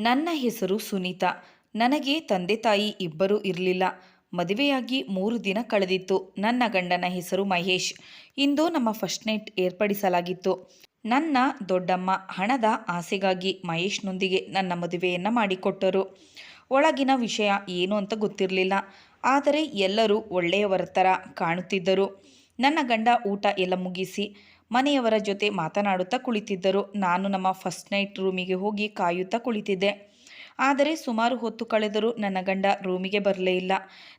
ನನ್ನ ಹೆಸರು ಸುನೀತಾ. ನನಗೆ ತಂದೆ ತಾಯಿ ಇಬ್ಬರೂ ಇರಲಿಲ್ಲ. ಮದುವೆಯಾಗಿ ಮೂರು ದಿನ ಕಳೆದಿತ್ತು. ನನ್ನ ಗಂಡನ ಹೆಸರು ಮಹೇಶ್. ಇಂದು ನಮ್ಮ ಫಸ್ಟ್ ನೈಟ್ ಏರ್ಪಡಿಸಲಾಗಿತ್ತು. ನನ್ನ ದೊಡ್ಡಮ್ಮ ಹಣದ ಆಸೆಗಾಗಿ ಮಹೇಶ್ನೊಂದಿಗೆ ನನ್ನ ಮದುವೆಯನ್ನು ಮಾಡಿಕೊಟ್ಟರು. ಒಳಗಿನ ವಿಷಯ ಏನು ಅಂತ ಗೊತ್ತಿರಲಿಲ್ಲ. ಆದರೆ ಎಲ್ಲರೂ ಒಳ್ಳೆಯವರ ಥರ ಕಾಣುತ್ತಿದ್ದರು. ನನ್ನ ಗಂಡ ಊಟ ಎಲ್ಲ ಮುಗಿಸಿ ಮನೆಯವರ ಜೊತೆ ಮಾತನಾಡುತ್ತಾ ಕುಳಿತಿದ್ದರು. ನಾನು ನಮ್ಮ ಫಸ್ಟ್ ನೈಟ್ ರೂಮಿಗೆ ಹೋಗಿ ಕಾಯುತ್ತಾ ಕುಳಿತಿದ್ದೆ. ಆದರೆ ಸುಮಾರು ಹೊತ್ತು ಕಳೆದರೂ ನನ್ನ ಗಂಡ ರೂಮಿಗೆ ಬರಲೇ ಇಲ್ಲ.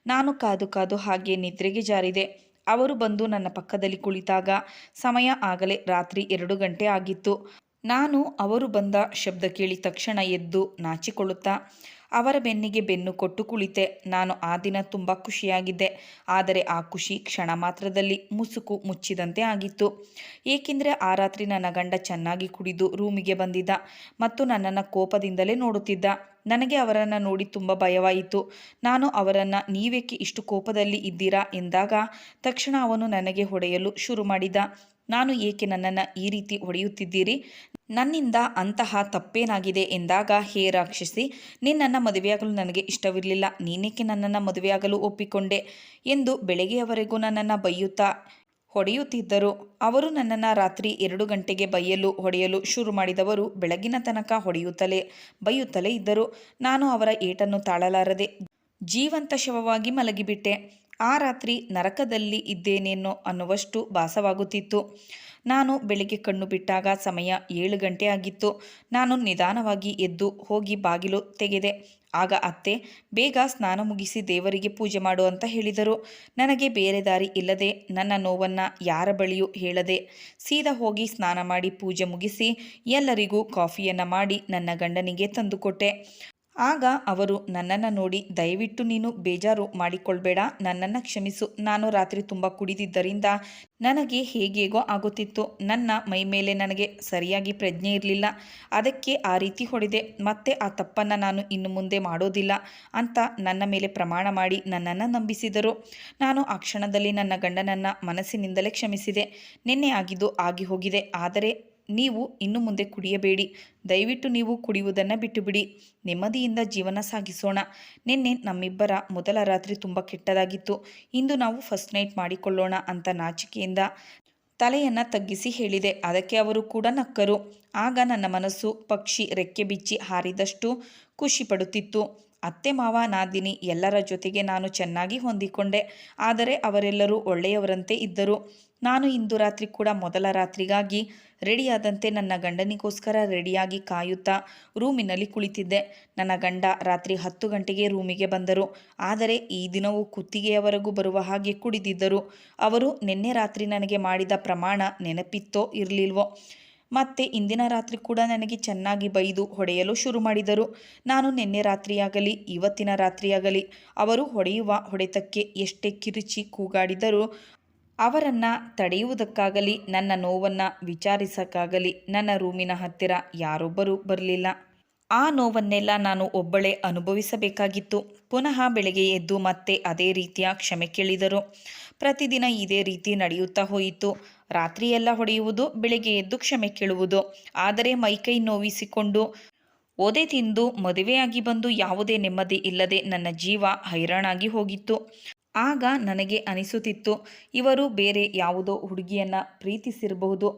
ನಾನು ಕಾದು ಕಾದು ಹಾಗೆ ನಿದ್ರೆಗೆ ಜಾರಿದೆ. ಅವರು ಬಂದು ನನ್ನ ಪಕ್ಕದಲ್ಲಿ ಕುಳಿತಾಗ ಸಮಯ ಆಗಲೇ ರಾತ್ರಿ ಎರಡು ಗಂಟೆ ಆಗಿತ್ತು. ನಾನು ಅವರು ಬಂದ ಶಬ್ದ ಕೇಳಿ ತಕ್ಷಣ ಎದ್ದು ನಾಚಿಕೊಳ್ಳುತ್ತಾ ಅವರ ಬೆನ್ನಿಗೆ ಬೆನ್ನು ಕೊಟ್ಟು ಕುಳಿತೆ. ನಾನು ಆ ದಿನ ತುಂಬ ಖುಷಿಯಾಗಿದ್ದೆ. ಆದರೆ ಆ ಖುಷಿ ಕ್ಷಣ ಮಾತ್ರದಲ್ಲಿ ಮುಸುಕು ಮುಚ್ಚಿದಂತೆ ಆಗಿತ್ತು. ಏಕೆಂದರೆ ಆ ರಾತ್ರಿ ನನ್ನ ಗಂಡ ಚೆನ್ನಾಗಿ ಕುಡಿದು ರೂಮಿಗೆ ಬಂದಿದ್ದ ಮತ್ತು ನನ್ನನ್ನು ಕೋಪದಿಂದಲೇ ನೋಡುತ್ತಿದ್ದ. ನನಗೆ ಅವರನ್ನು ನೋಡಿ ತುಂಬ ಭಯವಾಯಿತು. ನಾನು ಅವರನ್ನು, ನೀವೇಕೆ ಇಷ್ಟು ಕೋಪದಲ್ಲಿ ಇದ್ದೀರಾ? ಎಂದಾಗ ತಕ್ಷಣ ಅವನು ನನಗೆ ಹೊಡೆಯಲು ಶುರು ಮಾಡಿದ. ನಾನು ಏಕೆ ನನ್ನನ್ನು ಈ ರೀತಿ ಹೊಡೆಯುತ್ತಿದ್ದೀರಿ? ನನ್ನಿಂದ ಅಂತಹ ತಪ್ಪೇನಾಗಿದೆ ಎಂದಾಗ, ಹೇ ರಾಕ್ಷಸಿ ನಿನ್ನನ್ನು ಮದುವೆಯಾಗಲು ನನಗೆ ಇಷ್ಟವಿರಲಿಲ್ಲ. ನೀನೇಕೆ ನನ್ನನ್ನು ಮದುವೆಯಾಗಲು ಒಪ್ಪಿಕೊಂಡೆ? ಎಂದು ಬೆಳಗ್ಗೆಯವರೆಗೂ ನನ್ನನ್ನು ಬೈಯುತ್ತಾ ಹೊಡೆಯುತ್ತಿದ್ದರು. ಅವರು ನನ್ನನ್ನು ರಾತ್ರಿ ಎರಡು ಗಂಟೆಗೆ ಬೈಯಲು, ಹೊಡೆಯಲು ಶುರು ಮಾಡಿದವರು ಬೆಳಗಿನ ತನಕ ಹೊಡೆಯುತ್ತಲೇ, ಬೈಯುತ್ತಲೇ ಇದ್ದರು. ನಾನು ಅವರ ಏಟನ್ನು ತಾಳಲಾರದೆ ಜೀವಂತ ಶವವಾಗಿ ಮಲಗಿಬಿಟ್ಟೆ. ಆ ರಾತ್ರಿ ನರಕದಲ್ಲಿ ಇದ್ದೇನೇನೋ ಅನ್ನುವಷ್ಟು ಭಾಸವಾಗುತ್ತಿತ್ತು. ನಾನು ಬೆಳಿಗ್ಗೆ ಕಣ್ಣು ಬಿಟ್ಟಾಗ ಸಮಯ ಏಳು ಗಂಟೆ ಆಗಿತ್ತು. ನಾನು ನಿಧಾನವಾಗಿ ಎದ್ದು ಹೋಗಿ ಬಾಗಿಲು ತೆಗೆದೆ. ಆಗ ಅತ್ತೆ, ಬೇಗ ಸ್ನಾನ ಮುಗಿಸಿ ದೇವರಿಗೆ ಪೂಜೆ ಮಾಡು ಅಂತ ಹೇಳಿದರು. ನನಗೆ ಬೇರೆ ದಾರಿ ಇಲ್ಲದೆ ನನ್ನ ನೋವನ್ನು ಯಾರ ಬಳಿಯೂ ಹೇಳದೆ ಸೀದಾ ಹೋಗಿ ಸ್ನಾನ ಮಾಡಿ ಪೂಜೆ ಮುಗಿಸಿ ಎಲ್ಲರಿಗೂ ಕಾಫಿಯನ್ನು ಮಾಡಿ ನನ್ನ ಗಂಡನಿಗೆ ತಂದುಕೊಟ್ಟೆ. ಆಗ ಅವರು ನನ್ನನ್ನು ನೋಡಿ, ದಯವಿಟ್ಟು ನೀನು ಬೇಜಾರು ಮಾಡಿಕೊಳ್ಬೇಡ. ನನ್ನನ್ನು ಕ್ಷಮಿಸು. ನಾನು ರಾತ್ರಿ ತುಂಬ ಕುಡಿದಿದ್ದರಿಂದ ನನಗೆ ಹೇಗೇಗೋ ಆಗುತ್ತಿತ್ತು. ನನ್ನ ಮೈ ಮೇಲೆ ನನಗೆ ಸರಿಯಾಗಿ ಪ್ರಜ್ಞೆ ಇರಲಿಲ್ಲ. ಅದಕ್ಕೆ ಆ ರೀತಿ ಹೊಡೆದೆ, ಮತ್ತೆ ಆ ತಪ್ಪನ್ನು ನಾನು ಇನ್ನು ಮುಂದೆ ಮಾಡೋದಿಲ್ಲ ಅಂತ ನನ್ನ ಮೇಲೆ ಪ್ರಮಾಣ ಮಾಡಿ ನನ್ನನ್ನು ನಂಬಿಸಿದರು. ನಾನು ಆ ಕ್ಷಣದಲ್ಲಿ ನನ್ನ ಗಂಡನನ್ನು ಮನಸ್ಸಿನಿಂದಲೇ ಕ್ಷಮಿಸಿದೆ. ನಿನ್ನೆ ಆಗಿದ್ದು ಆಗಿ ಹೋಗಿದೆ. ಆದರೆ ನೀವು ಇನ್ನು ಮುಂದೆ ಕುಡಿಯಬೇಡಿ. ದಯವಿಟ್ಟು ನೀವು ಕುಡಿಯುವುದನ್ನು ಬಿಟ್ಟುಬಿಡಿ. ನೆಮ್ಮದಿಯಿಂದ ಜೀವನ ಸಾಗಿಸೋಣ. ನಿನ್ನೆ ನಮ್ಮಿಬ್ಬರ ಮೊದಲ ರಾತ್ರಿ ತುಂಬ ಕೆಟ್ಟದಾಗಿತ್ತು. ಇಂದು ನಾವು ಫಸ್ಟ್ ನೈಟ್ ಮಾಡಿಕೊಳ್ಳೋಣ ಅಂತ ನಾಚಿಕೆಯಿಂದ ತಲೆಯನ್ನು ತಗ್ಗಿಸಿ ಹೇಳಿದೆ. ಅದಕ್ಕೆ ಅವರು ಕೂಡ ನಕ್ಕರು. ಆಗ ನನ್ನ ಮನಸ್ಸು ಪಕ್ಷಿ ರೆಕ್ಕೆ ಬಿಚ್ಚಿ ಹಾರಿದಷ್ಟು ಖುಷಿ ಪಡುತ್ತಿತ್ತು. ಅತ್ತೆ ಮಾವ ನಾದಿನಿ ಎಲ್ಲರ ಜೊತೆಗೆ ನಾನು ಚೆನ್ನಾಗಿ ಹೊಂದಿಕೊಂಡೆ. ಆದರೆ ಅವರೆಲ್ಲರೂ ಒಳ್ಳೆಯವರಂತೆ ಇದ್ದರು. ನಾನು ಇಂದು ರಾತ್ರಿ ಕೂಡ ಮೊದಲ ರಾತ್ರಿಗಾಗಿ ರೆಡಿಯಾದಂತೆ ನನ್ನ ಗಂಡನಿಗೋಸ್ಕರ ರೆಡಿಯಾಗಿ ಕಾಯುತ್ತಾ ರೂಮಿನಲ್ಲಿ ಕುಳಿತಿದ್ದೆ. ನನ್ನ ಗಂಡ ರಾತ್ರಿ ಹತ್ತು ಗಂಟೆಗೆ ರೂಮಿಗೆ ಬಂದರು. ಆದರೆ ಈ ದಿನವೂ ಕುತ್ತಿಗೆಯವರೆಗೂ ಬರುವ ಹಾಗೆ ಕುಡಿದಿದ್ದರು. ಅವರು ನಿನ್ನೆ ರಾತ್ರಿ ನನಗೆ ಮಾಡಿದ ಪ್ರಮಾಣ ನೆನಪಿತ್ತೋ ಇರಲಿಲ್ವೋ? ಮತ್ತೆ ಇಂದಿನ ರಾತ್ರಿ ಕೂಡ ನನಗೆ ಚೆನ್ನಾಗಿ ಬೈದು ಹೊಡೆಯಲು ಶುರು ಮಾಡಿದರು. ನಾನು ನಿನ್ನೆ ರಾತ್ರಿಯಾಗಲಿ, ಇವತ್ತಿನ ರಾತ್ರಿಯಾಗಲಿ, ಅವರು ಹೊಡೆಯುವ ಹೊಡೆತಕ್ಕೆ ಎಷ್ಟೇ ಕಿರುಚಿ ಕೂಗಾಡಿದರೂ ಅವರನ್ನು ತಡೆಯುವುದಕ್ಕಾಗಲಿ, ನನ್ನ ನೋವನ್ನು ವಿಚಾರಿಸಕ್ಕಾಗಲಿ, ನನ್ನ ರೂಮಿನ ಹತ್ತಿರ ಯಾರೊಬ್ಬರೂ ಬರಲಿಲ್ಲ. ಆ ನೋವನ್ನೆಲ್ಲ ನಾನು ಒಬ್ಬಳೇ ಅನುಭವಿಸಬೇಕಾಗಿತ್ತು. ಪುನಃ ಬೆಳಗ್ಗೆ ಎದ್ದು ಮತ್ತೆ ಅದೇ ರೀತಿಯ ಕ್ಷಮೆ ಕೇಳಿದರು. ಪ್ರತಿದಿನ ಇದೇ ರೀತಿ ನಡೆಯುತ್ತಾ ಹೋಯಿತು. ರಾತ್ರಿಯೆಲ್ಲ ಹೊಡೆಯುವುದು, ಬೆಳಗ್ಗೆ ಎದ್ದು ಕ್ಷಮೆ ಕೇಳುವುದು, ಆದರೆ ಮೈಕೈ ನೋವಿಸಿಕೊಂಡು ಒದೆ ತಿಂದು ಮದುವೆಯಾಗಿ ಬಂದು ಯಾವುದೇ ನೆಮ್ಮದಿ ಇಲ್ಲದೆ ನನ್ನ ಜೀವ ಹೈರಾಣಾಗಿ ಹೋಗಿತ್ತು. ಆಗ ನನಗೆ ಅನಿಸುತ್ತಿತ್ತು, ಇವರು ಬೇರೆ ಯಾವುದೋ ಹುಡುಗಿಯನ್ನು ಪ್ರೀತಿಸಿರಬಹುದು.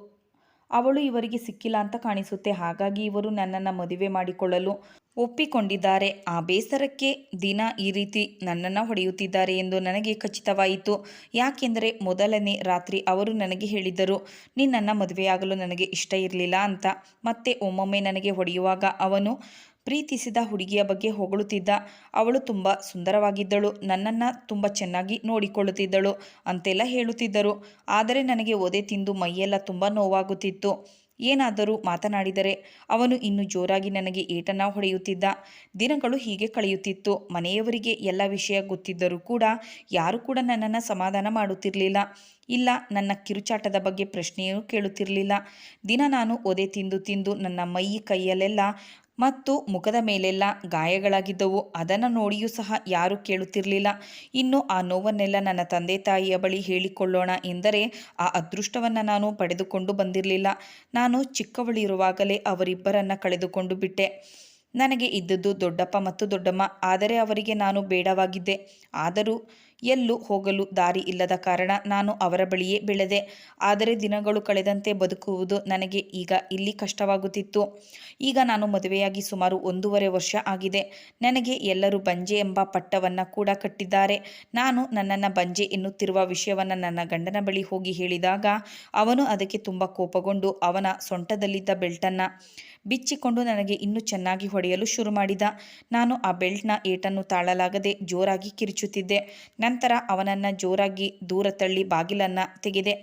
ಅವಳು ಇವರಿಗೆ ಸಿಕ್ಕಿಲ್ಲ ಅಂತ ಕಾಣಿಸುತ್ತೆ. ಹಾಗಾಗಿ ಇವರು ನನ್ನನ್ನು ಮದುವೆ ಮಾಡಿಕೊಳ್ಳಲು ಒಪ್ಪಿಕೊಂಡಿದ್ದಾರೆ. ಆ ಬೇಸರಕ್ಕೆ ದಿನ ಈ ರೀತಿ ನನ್ನನ್ನು ಹೊಡೆಯುತ್ತಿದ್ದಾರೆ ಎಂದು ನನಗೆ ಖಚಿತವಾಯಿತು. ಯಾಕೆಂದರೆ ಮೊದಲನೇ ರಾತ್ರಿ ಅವರು ನನಗೆ ಹೇಳಿದ್ದರು ನಿನ್ನನ್ನು ಮದುವೆಯಾಗಲು ನನಗೆ ಇಷ್ಟ ಇರಲಿಲ್ಲ ಅಂತ. ಮತ್ತೆ ಒಮ್ಮೊಮ್ಮೆ ನನಗೆ ಹೊಡೆಯುವಾಗ ಅವನು ಪ್ರೀತಿಸಿದ ಹುಡುಗಿಯ ಬಗ್ಗೆ ಹೊಗಳುತ್ತಿದ್ದ ಅವಳು ತುಂಬ ಸುಂದರವಾಗಿದ್ದಳು. ನನ್ನನ್ನು ತುಂಬ ಚೆನ್ನಾಗಿ ನೋಡಿಕೊಳ್ಳುತ್ತಿದ್ದಳು ಅಂತೆಲ್ಲ ಹೇಳುತ್ತಿದ್ದರು. ಆದರೆ ನನಗೆ ಒದೆ ತಿಂದು ಮೈಯೆಲ್ಲ ತುಂಬ ನೋವಾಗುತ್ತಿತ್ತು. ಏನಾದರೂ ಮಾತನಾಡಿದರೆ ಅವನು ಇನ್ನು ಜೋರಾಗಿ ನನಗೆ ಏಟನ್ನ ಹೊಡೆಯುತ್ತಿದ್ದ. ದಿನಗಳು ಹೀಗೆ ಕಳೆಯುತ್ತಿತ್ತು. ಮನೆಯವರಿಗೆ ಎಲ್ಲ ವಿಷಯ ಗೊತ್ತಿದ್ದರೂ ಕೂಡ ಯಾರು ಕೂಡ ನನ್ನನ್ನು ಸಮಾಧಾನ ಮಾಡುತ್ತಿರಲಿಲ್ಲ. ಇಲ್ಲ, ನನ್ನ ಕಿರುಚಾಟದ ಬಗ್ಗೆ ಪ್ರಶ್ನೆಯೂ ಕೇಳುತ್ತಿರಲಿಲ್ಲ. ದಿನ ನಾನು ಒದೆ ತಿಂದು ತಿಂದು ನನ್ನ ಮೈ ಕೈಯಲ್ಲೆಲ್ಲ ಮತ್ತು ಮುಖದ ಮೇಲೆಲ್ಲ ಗಾಯಗಳಾಗಿದ್ದವು. ಅದನ್ನು ನೋಡಿಯೂ ಸಹ ಯಾರೂ ಕೇಳುತ್ತಿರಲಿಲ್ಲ. ಇನ್ನು ಆ ನೋವನ್ನೆಲ್ಲ ನನ್ನ ತಂದೆ ತಾಯಿಯ ಬಳಿ ಹೇಳಿಕೊಳ್ಳೋಣ ಎಂದರೆ ಆ ಅದೃಷ್ಟವನ್ನು ನಾನು ಪಡೆದುಕೊಂಡು ಬಂದಿರಲಿಲ್ಲ. ನಾನು ಚಿಕ್ಕವಳಿರುವಾಗಲೇ ಅವರಿಬ್ಬರನ್ನು ಕಳೆದುಕೊಂಡು ಬಿಟ್ಟೆ. ನನಗೆ ಇದ್ದದ್ದು ದೊಡ್ಡಪ್ಪ ಮತ್ತು ದೊಡ್ಡಮ್ಮ. ಆದರೆ ಅವರಿಗೆ ನಾನು ಬೇಡವಾಗಿದ್ದೆ. ಆದರೂ ಎಲ್ಲೂ ಹೋಗಲು ದಾರಿ ಇಲ್ಲದ ಕಾರಣ ನಾನು ಅವರ ಬಳಿಯೇ ಬೆಳೆದೆ. ಆದರೆ ದಿನಗಳು ಕಳೆದಂತೆ ಬದುಕುವುದು ನನಗೆ ಈಗ ಇಲ್ಲಿ ಕಷ್ಟವಾಗುತ್ತಿತ್ತು. ಈಗ ನಾನು ಮದುವೆಯಾಗಿ ಸುಮಾರು ಒಂದೂವರೆ ವರ್ಷ ಆಗಿದೆ. ನನಗೆ ಎಲ್ಲರೂ ಬಂಜೆ ಎಂಬ ಪಟ್ಟವನ್ನು ಕೂಡ ಕಟ್ಟಿದ್ದಾರೆ. ನಾನು ನನ್ನನ್ನು ಬಂಜೆ ಎನ್ನುತ್ತಿರುವ ವಿಷಯವನ್ನು ನನ್ನ ಗಂಡನ ಬಳಿ ಹೋಗಿ ಹೇಳಿದಾಗ ಅವನು ಅದಕ್ಕೆ ತುಂಬ ಕೋಪಗೊಂಡು ಅವನ ಸೊಂಟದಲ್ಲಿದ್ದ ಬೆಲ್ಟನ್ನು ಬಿಚ್ಚಿಕೊಂಡು ನನಗೆ ಇನ್ನೂ ಚೆನ್ನಾಗಿ ಹೊಡೆಯಲು ಶುರು ಮಾಡಿದ. ನಾನು ಆ ಬೆಲ್ಟ್ನ ಏಟನ್ನು ತಾಳಲಾಗದೆ ಜೋರಾಗಿ ಕಿರುಚುತ್ತಿದ್ದೆ. ನಂತರ ಅವನನ್ನು ಜೋರಾಗಿ ದೂರ ತಳ್ಳಿ ಬಾಗಿಲನ್ನು ತೆಗೆದೆ.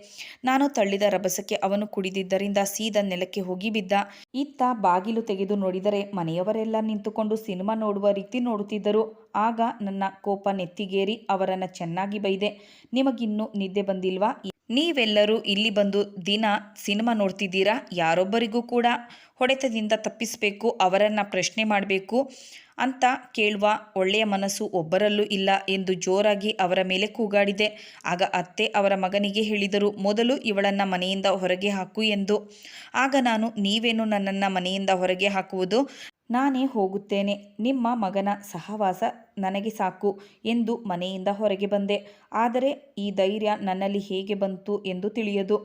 ನಾನು ತಳ್ಳಿದ ರಭಸಕ್ಕೆ ಅವನು ಕುಡಿದಿದ್ದರಿಂದ ಸೀದಾ ನೆಲಕ್ಕೆ ಹೋಗಿ ಬಿದ್ದ. ಇತ್ತ ಬಾಗಿಲು ತೆಗೆದು ನೋಡಿದರೆ ಮನೆಯವರೆಲ್ಲ ನಿಂತುಕೊಂಡು ಸಿನಿಮಾ ನೋಡುವ ರೀತಿ ನೋಡುತ್ತಿದ್ದರು. ಆಗ ನನ್ನ ಕೋಪ ನೆತ್ತಿಗೇರಿ ಅವರನ್ನು ಚೆನ್ನಾಗಿ ಬೈದೆ. ನಿಮಗಿನ್ನೂ ನಿದ್ದೆ ಬಂದಿಲ್ವಾ? ನೀವೆಲ್ಲರೂ ಇಲ್ಲಿ ಬಂದು ದಿನ ಸಿನಿಮಾ ನೋಡ್ತಿದ್ದೀರಾ? ಯಾರೊಬ್ಬರಿಗೂ ಕೂಡ ಹೊಡೆತದಿಂದ ತಪ್ಪಿಸಬೇಕು, ಅವರನ್ನು ಪ್ರಶ್ನೆ ಮಾಡಬೇಕು. ಅಂತ ಕೇಳುವ. ಒಳ್ಳೆಯ ಮನಸ್ಸು ಒಬ್ಬರಲ್ಲೂ ಇಲ್ಲ ಎಂದು ಜೋರಾಗಿ ಅವರ ಮೇಲೆ ಕೂಗಾಡಿದೆ. ಆಗ ಅತ್ತೆ ಅವರ ಮಗನಿಗೆ ಹೇಳಿದರು, ಮೊದಲು ಇವಳನ್ನು ಮನೆಯಿಂದ ಹೊರಗೆ ಹಾಕು ಎಂದು. ಆಗ ನಾನು, ನೀವೇನು ನನ್ನನ್ನು ಮನೆಯಿಂದ ಹೊರಗೆ ಹಾಕುವುದು? ನಾನೇ ಹೋಗುತ್ತೇನೆ. ನಿಮ್ಮ ಮಗನ ಸಹವಾಸ ನನಗೆ ಸಾಕು ಎಂದು ಮನೆಯಿಂದ ಹೊರಗೆ ಬಂದೆ. ಆದರೆ ಈ ಧೈರ್ಯ ನನ್ನಲ್ಲಿ ಹೇಗೆ ಬಂತು ಎಂದು ತಿಳಿಯದು.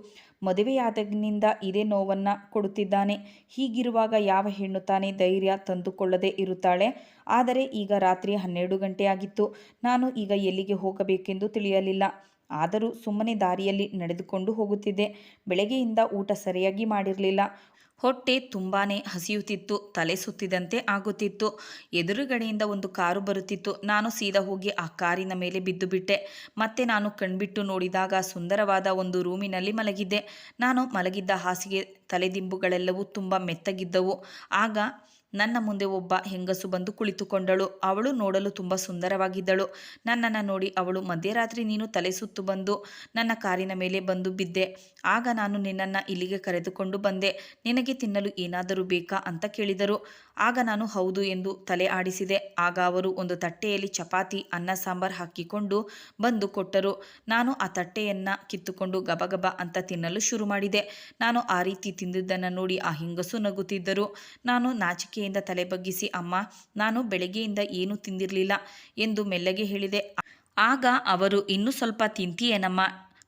ಮದುವೆಯಾದಾಗಿನಿಂದ ಇದೇ ನೋವನ್ನು ಕೊಡುತ್ತಿದ್ದಾನೆ. ಹೀಗಿರುವಾಗ ಯಾವ ಹೆಣ್ಣು ತಾನೇ ಧೈರ್ಯ ತಂದುಕೊಳ್ಳದೆ ಇರುತ್ತಾಳೆ? ಆದರೆ ಈಗ ರಾತ್ರಿ ಹನ್ನೆರಡು ಗಂಟೆಯಾಗಿತ್ತು ನಾನು ಈಗ ಎಲ್ಲಿಗೆ ಹೋಗಬೇಕೆಂದು ತಿಳಿಯಲಿಲ್ಲ. ಆದರೂ ಸುಮ್ಮನೆ ದಾರಿಯಲ್ಲಿ ನಡೆದುಕೊಂಡು ಹೋಗುತ್ತಿದ್ದೆ. ಬೆಳಗ್ಗೆಯಿಂದ ಊಟ ಸರಿಯಾಗಿ ಮಾಡಿರಲಿಲ್ಲ. ಹೊಟ್ಟೆ ತುಂಬಾ ಹಸಿಯುತ್ತಿತ್ತು, ತಲೆ ಸುತ್ತಿದಂತೆ ಆಗುತ್ತಿತ್ತು. ಎದುರುಗಡೆಯಿಂದ ಒಂದು ಕಾರು ಬರುತ್ತಿತ್ತು. ನಾನು ಸೀದಾ ಹೋಗಿ ಆ ಕಾರಿನ ಮೇಲೆ ಬಿದ್ದು ಬಿಟ್ಟೆ. ಮತ್ತೆ ನಾನು ಕಣ್ಬಿಟ್ಟು ನೋಡಿದಾಗ ಸುಂದರವಾದ ಒಂದು ರೂಮಿನಲ್ಲಿ ಮಲಗಿದ್ದೆ. ನಾನು ಮಲಗಿದ್ದ ಹಾಸಿಗೆ ತಲೆದಿಂಬುಗಳೆಲ್ಲವೂ ತುಂಬ ಮೆತ್ತಗಿದ್ದವು. ಆಗ ನನ್ನ ಮುಂದೆ ಒಬ್ಬ ಹೆಂಗಸು ಬಂದು ಕುಳಿತುಕೊಂಡಳು. ಅವಳು ನೋಡಲು ತುಂಬ ಸುಂದರವಾಗಿದ್ದಳು. ನನ್ನನ್ನು ನೋಡಿ ಅವಳು ಮಧ್ಯರಾತ್ರಿ ನೀನು ತಲೆ ಸುತ್ತು ಬಂದು ನನ್ನ ಕಾರಿನ ಮೇಲೆ ಬಂದು ಬಿದ್ದೆ. ಆಗ ನಾನು ನಿನ್ನನ್ನು ಇಲ್ಲಿಗೆ ಕರೆದುಕೊಂಡು ಬಂದೆ. ನಿನಗೆ ತಿನ್ನಲು ಏನಾದರೂ ಬೇಕಾ ಅಂತ ಕೇಳಿದರು. ಆಗ ನಾನು ಹೌದು ಎಂದು ತಲೆ ಆಡಿಸಿದೆ. ಆಗ ಅವರು ಒಂದು ತಟ್ಟೆಯಲ್ಲಿ ಚಪಾತಿ, ಅನ್ನ, ಸಾಂಬಾರ್ ಹಾಕಿಕೊಂಡು ಬಂದು ಕೊಟ್ಟರು. ನಾನು ಆ ತಟ್ಟೆಯನ್ನು ಕಿತ್ತುಕೊಂಡು ಗಬಗಬ ಅಂತ ತಿನ್ನಲು ಶುರು ಮಾಡಿದೆ. ನಾನು ಆ ರೀತಿ ತಿಂದಿದ್ದನ್ನು ನೋಡಿ ಆ ಹಿಂಗಸು ನಗುತ್ತಿದ್ದರು. ನಾನು ನಾಚಿಕೆಯಿಂದ ತಲೆ ಬಗ್ಗಿಸಿ, ಅಮ್ಮ, ನಾನು ಬೆಳಗ್ಗೆಯಿಂದ ಏನೂ ತಿಂದಿರಲಿಲ್ಲ ಎಂದು ಮೆಲ್ಲಗೆ ಹೇಳಿದೆ. ಆಗ ಅವರು, ಇನ್ನೂ ಸ್ವಲ್ಪ ತಿಂತೀಯೇನಮ್ಮ?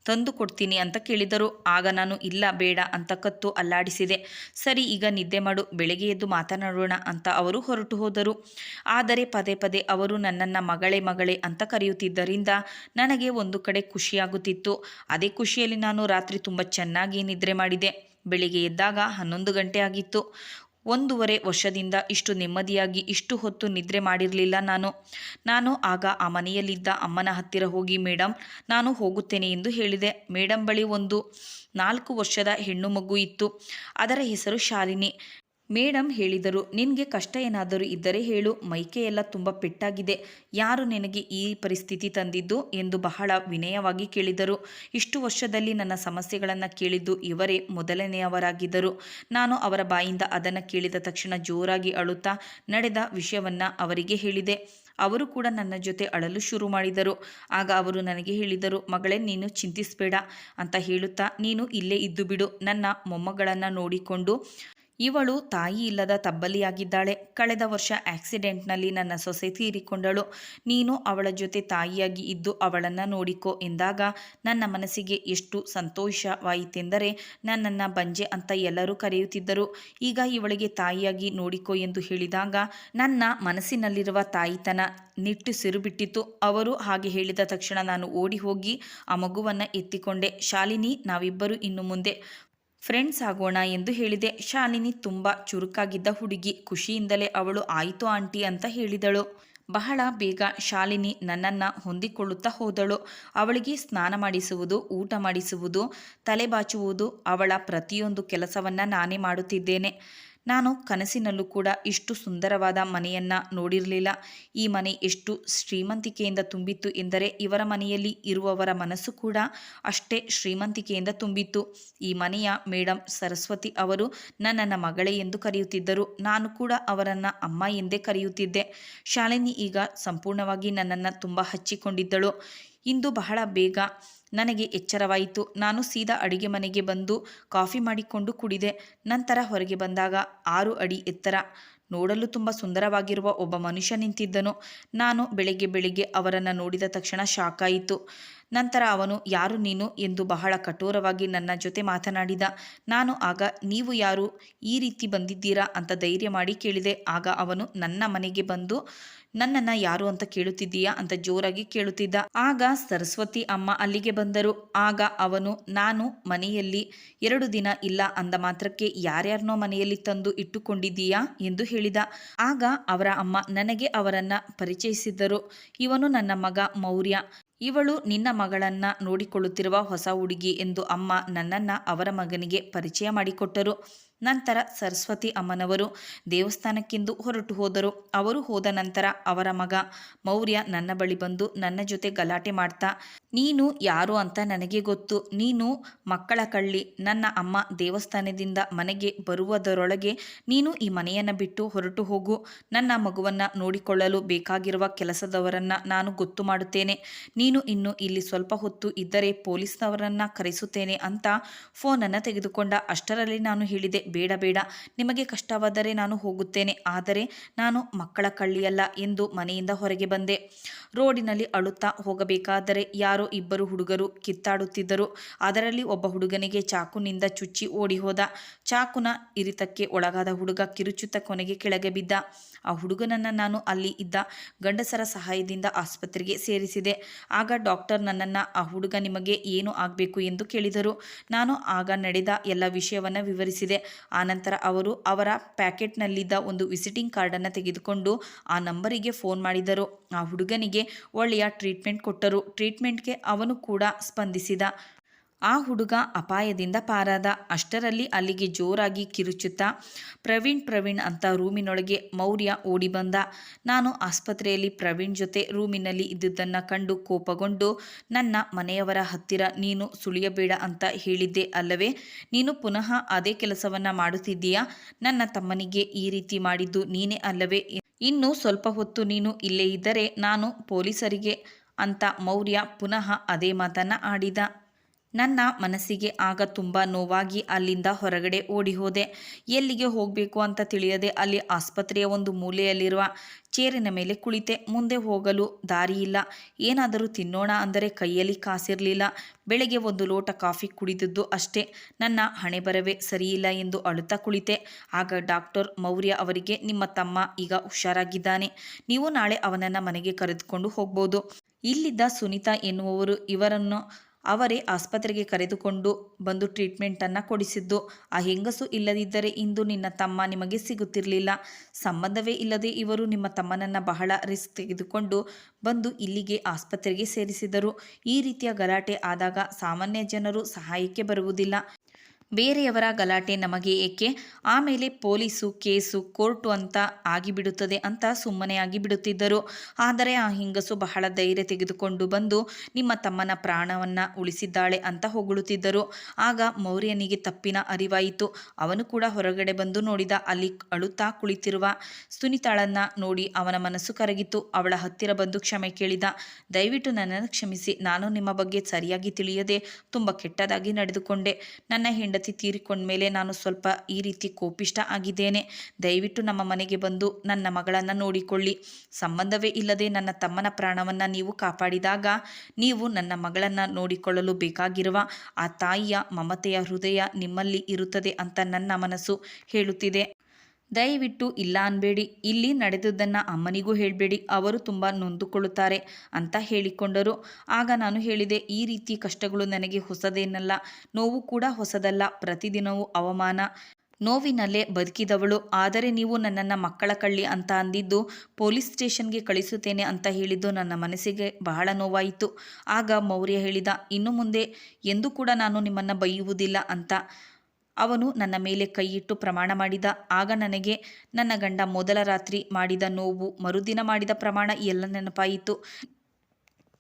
ತಂದು ಕೊಡ್ತೀನಿ ಅಂತ ಕೇಳಿದರು. ಆಗ ನಾನು, ಇಲ್ಲ, ಬೇಡ ಅಂತ ಕತ್ತು ಅಲ್ಲಾಡಿಸಿದೆ. ಸರಿ, ಈಗ ನಿದ್ದೆ ಮಾಡು, ಬೆಳಗ್ಗೆ ಎದ್ದು ಮಾತನಾಡೋಣ ಅಂತ ಅವರು ಹೊರಟು ಹೋದರು. ಆದರೆ ಪದೇ ಪದೇ ಅವರು ನನ್ನನ್ನು ಮಗಳೇ ಮಗಳೇ ಅಂತ ಕರೆಯುತ್ತಿದ್ದರಿಂದ ನನಗೆ ಒಂದು ಕಡೆ ಖುಷಿಯಾಗುತ್ತಿತ್ತು. ಅದೇ ಖುಷಿಯಲ್ಲಿ ನಾನು ರಾತ್ರಿ ತುಂಬ ಚೆನ್ನಾಗಿ ನಿದ್ರೆ ಮಾಡಿದೆ. ಬೆಳಿಗ್ಗೆ ಎದ್ದಾಗ ಹನ್ನೊಂದು ಗಂಟೆ ಆಗಿತ್ತು. ಒಂದೂವರೆ ವರ್ಷದಿಂದ ಇಷ್ಟು ನೆಮ್ಮದಿಯಾಗಿ, ಇಷ್ಟು ಹೊತ್ತು ನಿದ್ರೆ ಮಾಡಿರಲಿಲ್ಲ ನಾನು. ನಾನು ಆಗ ಆ ಮನೆಯಲ್ಲಿದ್ದ ಅಮ್ಮನ ಹತ್ತಿರ ಹೋಗಿ ಮೇಡಮ್ ನಾನು ಹೋಗುತ್ತೇನೆ ಎಂದು ಹೇಳಿದೆ. ಮೇಡಮ್ ಬಳಿ ಒಂದು ನಾಲ್ಕು ವರ್ಷದ ಹೆಣ್ಣು ಮಗು ಇತ್ತು. ಅದರ ಹೆಸರು ಶಾಲಿನಿ. ಮೇಡಮ್ ಹೇಳಿದರು, ನಿನಗೆ ಕಷ್ಟ ಏನಾದರೂ ಇದ್ದರೆ ಹೇಳು, ಮೈಕೆಯೆಲ್ಲ ತುಂಬ ಪೆಟ್ಟಾಗಿದೆ, ಯಾರು ನಿನಗೆ ಈ ಪರಿಸ್ಥಿತಿ ತಂದಿದ್ದು ಎಂದು ಬಹಳ ವಿನಯವಾಗಿ ಕೇಳಿದರು. ಇಷ್ಟು ವರ್ಷದಲ್ಲಿ ನನ್ನ ಸಮಸ್ಯೆಗಳನ್ನು ಕೇಳಿದ್ದು ಇವರೇ ಮೊದಲನೆಯವರಾಗಿದ್ದರು. ನಾನು ಅವರ ಬಾಯಿಂದ ಅದನ್ನು ಕೇಳಿದ ತಕ್ಷಣ ಜೋರಾಗಿ ಅಳುತ್ತಾ ನಡೆದ ವಿಷಯವನ್ನು ಅವರಿಗೆ ಹೇಳಿದೆ. ಅವರು ಕೂಡ ನನ್ನ ಜೊತೆ ಅಳಲು ಶುರು ಮಾಡಿದರು. ಆಗ ಅವರು ನನಗೆ ಹೇಳಿದರು, ಮಗಳೇ, ನೀನು ಚಿಂತಿಸಬೇಡ ಅಂತ ಹೇಳುತ್ತಾ, ನೀನು ಇಲ್ಲೇ ಇದ್ದು ಬಿಡು, ನನ್ನ ಮೊಮ್ಮಗಳನ್ನು ನೋಡಿಕೊಂಡು ಇವಳು ತಾಯಿ ಇಲ್ಲದ ತಬ್ಬಲಿಯಾಗಿದ್ದಾಳೆ. ಕಳೆದ ವರ್ಷ ಆಕ್ಸಿಡೆಂಟ್ನಲ್ಲಿ ನನ್ನ ಸೊಸೆ ತೀರಿಕೊಂಡಳು. ನೀನು ಅವಳ ಜೊತೆ ತಾಯಿಯಾಗಿ ಇದ್ದು ಅವಳನ್ನು ನೋಡಿಕೋ ಎಂದಾಗ ನನ್ನ ಮನಸ್ಸಿಗೆ ಎಷ್ಟು ಸಂತೋಷವಾಯಿತೆಂದರೆ ನನ್ನನ್ನು ಬಂಜೆ ಅಂತ ಎಲ್ಲರೂ ಕರೆಯುತ್ತಿದ್ದರು. ಈಗ ಇವಳಿಗೆ ತಾಯಿಯಾಗಿ ನೋಡಿಕೋ ಎಂದು ಹೇಳಿದಾಗ ನನ್ನ ಮನಸ್ಸಿನಲ್ಲಿರುವ ತಾಯಿತನ ನಿಟ್ಟುಸಿರು ಬಿಟ್ಟಿತು ಅವರು ಹಾಗೆ ಹೇಳಿದ ತಕ್ಷಣ ನಾನು ಓಡಿ ಹೋಗಿ ಆ ಮಗುವನ್ನು ಎತ್ತಿಕೊಂಡೆ. ಶಾಲಿನಿ, ನಾವಿಬ್ಬರು ಇನ್ನು ಮುಂದೆ ಫ್ರೆಂಡ್ಸ್ ಆಗೋಣ ಎಂದು ಹೇಳಿದೆ. ಶಾಲಿನಿ ತುಂಬ ಚುರುಕಾಗಿದ್ದ ಹುಡುಗಿ. ಖುಷಿಯಿಂದಲೇ ಅವಳು, ಆಯಿತು ಆಂಟಿ ಅಂತ ಹೇಳಿದಳು. ಬಹಳ ಬೇಗ ಶಾಲಿನಿ ನನ್ನನ್ನು ಹೊಂದಿಕೊಳ್ಳುತ್ತಾ ಹೋದಳು. ಅವಳಿಗೆ ಸ್ನಾನ ಮಾಡಿಸುವುದು, ಊಟ ಮಾಡಿಸುವುದು, ತಲೆ ಬಾಚುವುದು ಅವಳ ಪ್ರತಿಯೊಂದು ಕೆಲಸವನ್ನು ನಾನೇ ಮಾಡುತ್ತಿದ್ದೇನೆ. ನಾನು ಕನಸಿನಲ್ಲೂ ಕೂಡ ಇಷ್ಟು ಸುಂದರವಾದ ಮನೆಯನ್ನು ನೋಡಿರಲಿಲ್ಲ. ಈ ಮನೆ ಎಷ್ಟು ಶ್ರೀಮಂತಿಕೆಯಿಂದ ತುಂಬಿತ್ತು ಎಂದರೆ ಇವರ ಮನೆಯಲ್ಲಿ ಇರುವವರ ಮನಸ್ಸು ಕೂಡ ಅಷ್ಟೇ ಶ್ರೀಮಂತಿಕೆಯಿಂದ ತುಂಬಿತ್ತು. ಈ ಮನೆಯ ಮೇಡಮ್ ಸರಸ್ವತಿ ಅವರು ನನ್ನ ಮಗಳೇ ಎಂದು ಕರೆಯುತ್ತಿದ್ದರು. ನಾನು ಕೂಡ ಅವರನ್ನು ಅಮ್ಮ ಎಂದೇ ಕರೆಯುತ್ತಿದ್ದೆ. ಶಾಲಿನಿ ಈಗ ಸಂಪೂರ್ಣವಾಗಿ ನನ್ನನ್ನು ತುಂಬ ಹಚ್ಚಿಕೊಂಡಿದ್ದಳು. ಇಂದು ಬಹಳ ಬೇಗ ನನಗೆ ಎಚ್ಚರವಾಯಿತು. ನಾನು ಸೀದಾ ಅಡಿಗೆ ಮನೆಗೆ ಬಂದು ಕಾಫಿ ಮಾಡಿಕೊಂಡು ಕುಡಿದೆ. ನಂತರ ಹೊರಗೆ ಬಂದಾಗ ಆರು ಅಡಿ ಎತ್ತರ. ನೋಡಲು ತುಂಬ ಸುಂದರವಾಗಿರುವ ಒಬ್ಬ ಮನುಷ್ಯ ನಿಂತಿದ್ದನು. ನಾನು ಬೆಳಗ್ಗೆ ಬೆಳಿಗ್ಗೆ ಅವರನ್ನು ನೋಡಿದ ತಕ್ಷಣ ಶಾಕ್ ನಂತರ ಅವನು, ಯಾರು ನೀನು? ಎಂದು ಬಹಳ ಕಠೋರವಾಗಿ ನನ್ನ ಜೊತೆ ಮಾತನಾಡಿದ. ನಾನು ಆಗ, ನೀವು ಯಾರು? ಈ ರೀತಿ ಬಂದಿದ್ದೀರಾ? ಅಂತ ಧೈರ್ಯ ಮಾಡಿ ಕೇಳಿದೆ. ಆಗ ಅವನು, ನನ್ನ ಮನೆಗೆ ಬಂದು ನನ್ನನ್ನು ಯಾರು ಅಂತ ಕೇಳುತ್ತಿದ್ದೀಯಾ ಅಂತ ಜೋರಾಗಿ ಕೇಳುತ್ತಿದ್ದ. ಆಗ ಸರಸ್ವತಿ ಅಮ್ಮ ಅಲ್ಲಿಗೆ ಬಂದರು. ಆಗ ಅವನು, ನಾನು ಮನೆಯಲ್ಲಿ ಎರಡು ದಿನ ಇಲ್ಲ ಅಂದ ಮಾತ್ರಕ್ಕೆ ಯಾರ್ಯಾರನೋ ಮನೆಯಲ್ಲಿ ತಂದು ಇಟ್ಟುಕೊಂಡಿದ್ದೀಯಾ? ಎಂದು ಹೇಳಿದ. ಆಗ ಅವರ ಅಮ್ಮ ನನಗೆ ಅವರನ್ನ ಪರಿಚಯಿಸಿದ್ದರು. ಇವನು ನನ್ನ ಮಗ ಮೌರ್ಯ. ಇವಳು ನಿನ್ನ ಮಗಳನ್ನ ನೋಡಿಕೊಳ್ಳುತ್ತಿರುವ ಹೊಸ ಹುಡುಗಿ ಎಂದು ಅಮ್ಮ ನನ್ನನ್ನು ಅವರ ಮಗನಿಗೆ ಪರಿಚಯ ಮಾಡಿಕೊಟ್ಟರು. ನಂತರ ಸರಸ್ವತಿ ಅಮ್ಮನವರು ದೇವಸ್ಥಾನಕ್ಕೆಂದು ಹೊರಟು ಹೋದರು. ಅವರು ಹೋದ ನಂತರ ಅವರ ಮಗ ಮೌರ್ಯ ನನ್ನ ಬಳಿ ಬಂದು ನನ್ನ ಜೊತೆ ಗಲಾಟೆ ಮಾಡ್ತಾ, ನೀನು ಯಾರು ಅಂತ ನನಗೆ ಗೊತ್ತು. ನೀನು ಮಕ್ಕಳ ಕಳ್ಳಿ. ನನ್ನ ಅಮ್ಮ ದೇವಸ್ಥಾನದಿಂದ ಮನೆಗೆ ಬರುವುದರೊಳಗೆ ನೀನು ಈ ಮನೆಯನ್ನು ಬಿಟ್ಟು ಹೊರಟು ಹೋಗು. ನನ್ನ ಮಗುವನ್ನು ನೋಡಿಕೊಳ್ಳಲು ಬೇಕಾಗಿರುವ ಕೆಲಸದವರನ್ನು ನಾನು ಗೊತ್ತು ಮಾಡುತ್ತೇನೆ. ನೀನು ಇನ್ನು ಇಲ್ಲಿ ಸ್ವಲ್ಪ ಹೊತ್ತು ಇದ್ದರೆ ಪೊಲೀಸ್ನವರನ್ನು ಕರೆಸುತ್ತೇನೆ ಅಂತ ಫೋನನ್ನು ತೆಗೆದುಕೊಂಡ ಅಷ್ಟರಲ್ಲಿ ನಾನು ಹೇಳಿದೆ. ಬೇಡ ಬೇಡ. ನಿಮಗೆ ಕಷ್ಟವಾದರೆ ನಾನು ಹೋಗುತ್ತೇನೆ. ಆದರೆ ನಾನು ಮಕ್ಕಳ ಕಳ್ಳಿಯಲ್ಲ ಎಂದು ಮನೆಯಿಂದ ಹೊರಗೆ ಬಂದೆ. ರೋಡಿನಲ್ಲಿ ಅಳುತ್ತಾ ಹೋಗಬೇಕಾದರೆ ಯಾರೋ ಇಬ್ಬರು ಹುಡುಗರು ಕಿತ್ತಾಡುತ್ತಿದ್ದರು. ಅದರಲ್ಲಿ ಒಬ್ಬ ಹುಡುಗನಿಗೆ ಚಾಕುನಿಂದ ಚುಚ್ಚಿ ಓಡಿ ಹೋದ ಚಾಕುನ ಇರಿತಕ್ಕೆ ಒಳಗಾದ ಹುಡುಗ ಕಿರುಚುತ್ತ ಕೊನೆಗೆ ಕೆಳಗೆ ಬಿದ್ದ. ಆ ಹುಡುಗನನ್ನು ನಾನು ಅಲ್ಲಿ ಇದ್ದ ಗಂಡಸರ ಸಹಾಯದಿಂದ ಆಸ್ಪತ್ರೆಗೆ ಸೇರಿಸಿದೆ. ಆಗ ಡಾಕ್ಟರ್ ನನ್ನನ್ನು, ಆ ಹುಡುಗ ನಿಮಗೆ ಏನು ಆಗಬೇಕು? ಎಂದು ಕೇಳಿದರು. ನಾನು ಆಗ ನಡೆದ ಎಲ್ಲ ವಿಷಯವನ್ನು ವಿವರಿಸಿದೆ. ಆನಂತರ ಅವರು ಅವರ ಪ್ಯಾಕೆಟ್ನಲ್ಲಿದ್ದ ಒಂದು ವಿಸಿಟಿಂಗ್ ಕಾರ್ಡನ್ನು ತೆಗೆದುಕೊಂಡು ಆ ನಂಬರಿಗೆ ಫೋನ್ ಮಾಡಿದರು. ಆ ಹುಡುಗನಿಗೆ ಒಳ್ಳೆಯ ಟ್ರೀಟ್ಮೆಂಟ್ ಕೊಟ್ಟರು. ಟ್ರೀಟ್ಮೆಂಟ್ಗೆ ಅವನು ಕೂಡ ಸ್ಪಂದಿಸಿದ. ಆ ಹುಡುಗ ಅಪಾಯದಿಂದ ಪಾರಾದ. ಅಷ್ಟರಲ್ಲಿ ಅಲ್ಲಿಗೆ ಜೋರಾಗಿ ಕಿರುಚುತ್ತಾ, ಪ್ರವೀಣ್ ಪ್ರವೀಣ್ ಅಂತ ರೂಮಿನೊಳಗೆ ಮೌರ್ಯ ಓಡಿ ಬಂದ. ನಾನು ಆಸ್ಪತ್ರೆಯಲ್ಲಿ ಪ್ರವೀಣ್ ಜೊತೆ ರೂಮಿನಲ್ಲಿ ಇದ್ದುದನ್ನು ಕಂಡು ಕೋಪಗೊಂಡು, ನನ್ನ ಮನೆಯವರ ಹತ್ತಿರ ನೀನು ಸುಳಿಯಬೇಡ ಅಂತ ಹೇಳಿದ್ದೆ ಅಲ್ಲವೇ? ನೀನು ಪುನಃ ಅದೇ ಕೆಲಸವನ್ನು ಮಾಡುತ್ತಿದ್ದೀಯಾ? ನನ್ನ ತಮ್ಮನಿಗೆ ಈ ರೀತಿ ಮಾಡಿದ್ದು ನೀನೇ ಅಲ್ಲವೇ? ಇನ್ನು ಸ್ವಲ್ಪ ಹೊತ್ತು ನೀನು ಇಲ್ಲೇ ಇದ್ದರೆ ನಾನು ಪೊಲೀಸರಿಗೆ ಅಂತ ಮೌರ್ಯ ಪುನಃ ಅದೇ ಮಾತನ್ನು ಆಡಿದ. ನನ್ನ ಮನಸ್ಸಿಗೆ ಆಗ ತುಂಬ ನೋವಾಗಿ ಅಲ್ಲಿಂದ ಹೊರಗಡೆ ಓಡಿ ಹೋದೆ ಎಲ್ಲಿಗೆ ಹೋಗಬೇಕು ಅಂತ ತಿಳಿಯದೆ ಅಲ್ಲಿ ಆಸ್ಪತ್ರೆಯ ಒಂದು ಮೂಲೆಯಲ್ಲಿರುವ ಚೇರಿನ ಮೇಲೆ ಕುಳಿತೆ. ಮುಂದೆ ಹೋಗಲು ದಾರಿಯಿಲ್ಲ ಏನಾದರೂ ತಿನ್ನೋಣ ಅಂದರೆ ಕೈಯಲ್ಲಿ ಕಾಸಿರಲಿಲ್ಲ. ಬೆಳಗ್ಗೆ ಒಂದು ಲೋಟ ಕಾಫಿ ಕುಡಿದದ್ದು ಅಷ್ಟೇ. ನನ್ನ ಹಣೆ ಬರವೇ ಸರಿಯಿಲ್ಲ ಎಂದು ಅಳುತ್ತಾ ಕುಳಿತೆ. ಆಗ ಡಾಕ್ಟರ್ ಮೌರ್ಯ ಅವರಿಗೆ, ನಿಮ್ಮ ತಮ್ಮ ಈಗ ಹುಷಾರಾಗಿದ್ದಾನೆ. ನೀವು ನಾಳೆ ಅವನನ್ನು ಮನೆಗೆ ಕರೆದುಕೊಂಡು ಹೋಗ್ಬೋದು. ಇಲ್ಲಿದ್ದ ಸುನೀತಾ ಎನ್ನುವವರು ಇವರನ್ನು ಅವರೇ ಆಸ್ಪತ್ರೆಗೆ ಕರೆದುಕೊಂಡು ಬಂದು ಟ್ರೀಟ್ಮೆಂಟನ್ನು ಕೊಡಿಸಿದ್ದು. ಆ ಹೆಂಗಸು ಇಲ್ಲದಿದ್ದರೆ ಇಂದು ನಿನ್ನ ತಮ್ಮ ನಿಮಗೆ ಸಿಗುತ್ತಿರಲಿಲ್ಲ. ಸಂಬಂಧವೇ ಇಲ್ಲದೆ ಇವರು ನಿಮ್ಮ ತಮ್ಮನನ್ನು ಬಹಳ ರಿಸ್ಕ್ ತೆಗೆದುಕೊಂಡು ಬಂದು ಇಲ್ಲಿಗೆ ಆಸ್ಪತ್ರೆಗೆ ಸೇರಿಸಿದರು. ಈ ರೀತಿಯ ಗಲಾಟೆ ಆದಾಗ ಸಾಮಾನ್ಯ ಜನರು ಸಹಾಯಕ್ಕೆ ಬರುವುದಿಲ್ಲ. ಬೇರೆಯವರ ಗಲಾಟೆ ನಮಗೆ ಏಕೆ? ಆಮೇಲೆ ಪೊಲೀಸು ಕೇಸು ಕೋರ್ಟು ಅಂತ ಆಗಿಬಿಡುತ್ತದೆ ಅಂತ ಸುಮ್ಮನೆ ಆಗಿಬಿಡುತ್ತಿದ್ದರು. ಆದರೆ ಆ ಹಿಂಗಸು ಬಹಳ ಧೈರ್ಯ ತೆಗೆದುಕೊಂಡು ಬಂದು ನಿಮ್ಮ ತಮ್ಮನ ಪ್ರಾಣವನ್ನು ಉಳಿಸಿದ್ದಾಳೆ ಅಂತ ಹೊಗಳುತ್ತಿದ್ದರು. ಆಗ ಮೌರ್ಯನಿಗೆ ತಪ್ಪಿನ ಅರಿವಾಯಿತು. ಅವನು ಕೂಡ ಹೊರಗಡೆ ಬಂದು ನೋಡಿದ ಅಲ್ಲಿ ಅಳುತ್ತಾ ಕುಳಿತಿರುವ ಸುನಿತಾಳನ್ನ ನೋಡಿ ಅವನ ಮನಸ್ಸು ಕರಗಿತು. ಅವಳ ಹತ್ತಿರ ಬಂದು ಕ್ಷಮೆ ಕೇಳಿದ, ದಯವಿಟ್ಟು ನನ್ನನ್ನು ಕ್ಷಮಿಸಿ. ನಾನು ನಿಮ್ಮ ಬಗ್ಗೆ ಸರಿಯಾಗಿ ತಿಳಿಯದೆ ತುಂಬ ಕೆಟ್ಟದಾಗಿ ನಡೆದುಕೊಂಡೆ. ನನ್ನ ಹೆಂಡ ಹೆಂಡತಿ ತೀರಿಕೊಂಡ ಮೇಲೆ ನಾನು ಸ್ವಲ್ಪ ಈ ರೀತಿ ಕೋಪಿಷ್ಟ ಆಗಿದ್ದೇನೆ. ದಯವಿಟ್ಟು ನಮ್ಮ ಮನೆಗೆ ಬಂದು ನನ್ನ ಮಗಳನ್ನು ನೋಡಿಕೊಳ್ಳಿ. ಸಂಬಂಧವೇ ಇಲ್ಲದೆ ನನ್ನ ತಮ್ಮನ ಪ್ರಾಣವನ್ನು ನೀವು ಕಾಪಾಡಿದಾಗ ನೀವು ನನ್ನ ಮಗಳನ್ನು ನೋಡಿಕೊಳ್ಳಲು ಬೇಕಾಗಿರುವ ಆ ತಾಯಿಯ ಮಮತೆಯ ಹೃದಯ ನಿಮ್ಮಲ್ಲಿ ಇರುತ್ತದೆ ಅಂತ ನನ್ನ ಮನಸ್ಸು ಹೇಳುತ್ತಿದೆ. ದಯವಿಟ್ಟು ಇಲ್ಲ ಅನ್ಬೇಡಿ. ಇಲ್ಲಿ ನಡೆದದ್ದನ್ನು ಅಮ್ಮನಿಗೂ ಹೇಳಬೇಡಿ. ಅವರು ತುಂಬ ನೊಂದುಕೊಳ್ಳುತ್ತಾರೆ ಅಂತ ಹೇಳಿಕೊಂಡರು. ಆಗ ನಾನು ಹೇಳಿದೆ, ಈ ರೀತಿ ಕಷ್ಟಗಳು ನನಗೆ ಹೊಸದೇನಲ್ಲ. ನೋವು ಕೂಡ ಹೊಸದಲ್ಲ. ಪ್ರತಿದಿನವೂ ಅವಮಾನ. ನೋವಿನಲ್ಲೇ ಬದುಕಿದವಳು. ಆದರೆ ನೀವು ನನ್ನನ್ನು ಮಕ್ಕಳ ಕಳ್ಳಿ ಅಂತ ಅಂದಿದ್ದು ಪೊಲೀಸ್ ಸ್ಟೇಷನ್ಗೆ ಕಳಿಸುತ್ತೇನೆ ಅಂತ ಹೇಳಿದ್ದು ನನ್ನ ಮನಸ್ಸಿಗೆ ಬಹಳ ನೋವಾಯಿತು. ಆಗ ಮೌರ್ಯ ಹೇಳಿದ, ಇನ್ನು ಮುಂದೆ ಎಂದೂ ಕೂಡ ನಾನು ನಿಮ್ಮನ್ನು ಬೈಯುವುದಿಲ್ಲ ಅಂತ. ಅವನು ನನ್ನ ಮೇಲೆ ಕೈಯಿಟ್ಟು ಪ್ರಮಾಣ ಮಾಡಿದ. ಆಗ ನನಗೆ ನನ್ನ ಗಂಡ ಮೊದಲ ರಾತ್ರಿ ಮಾಡಿದ ನೋವು, ಮರುದಿನ ಮಾಡಿದ ಪ್ರಮಾಣ ಎಲ್ಲ ನೆನಪಾಯಿತು.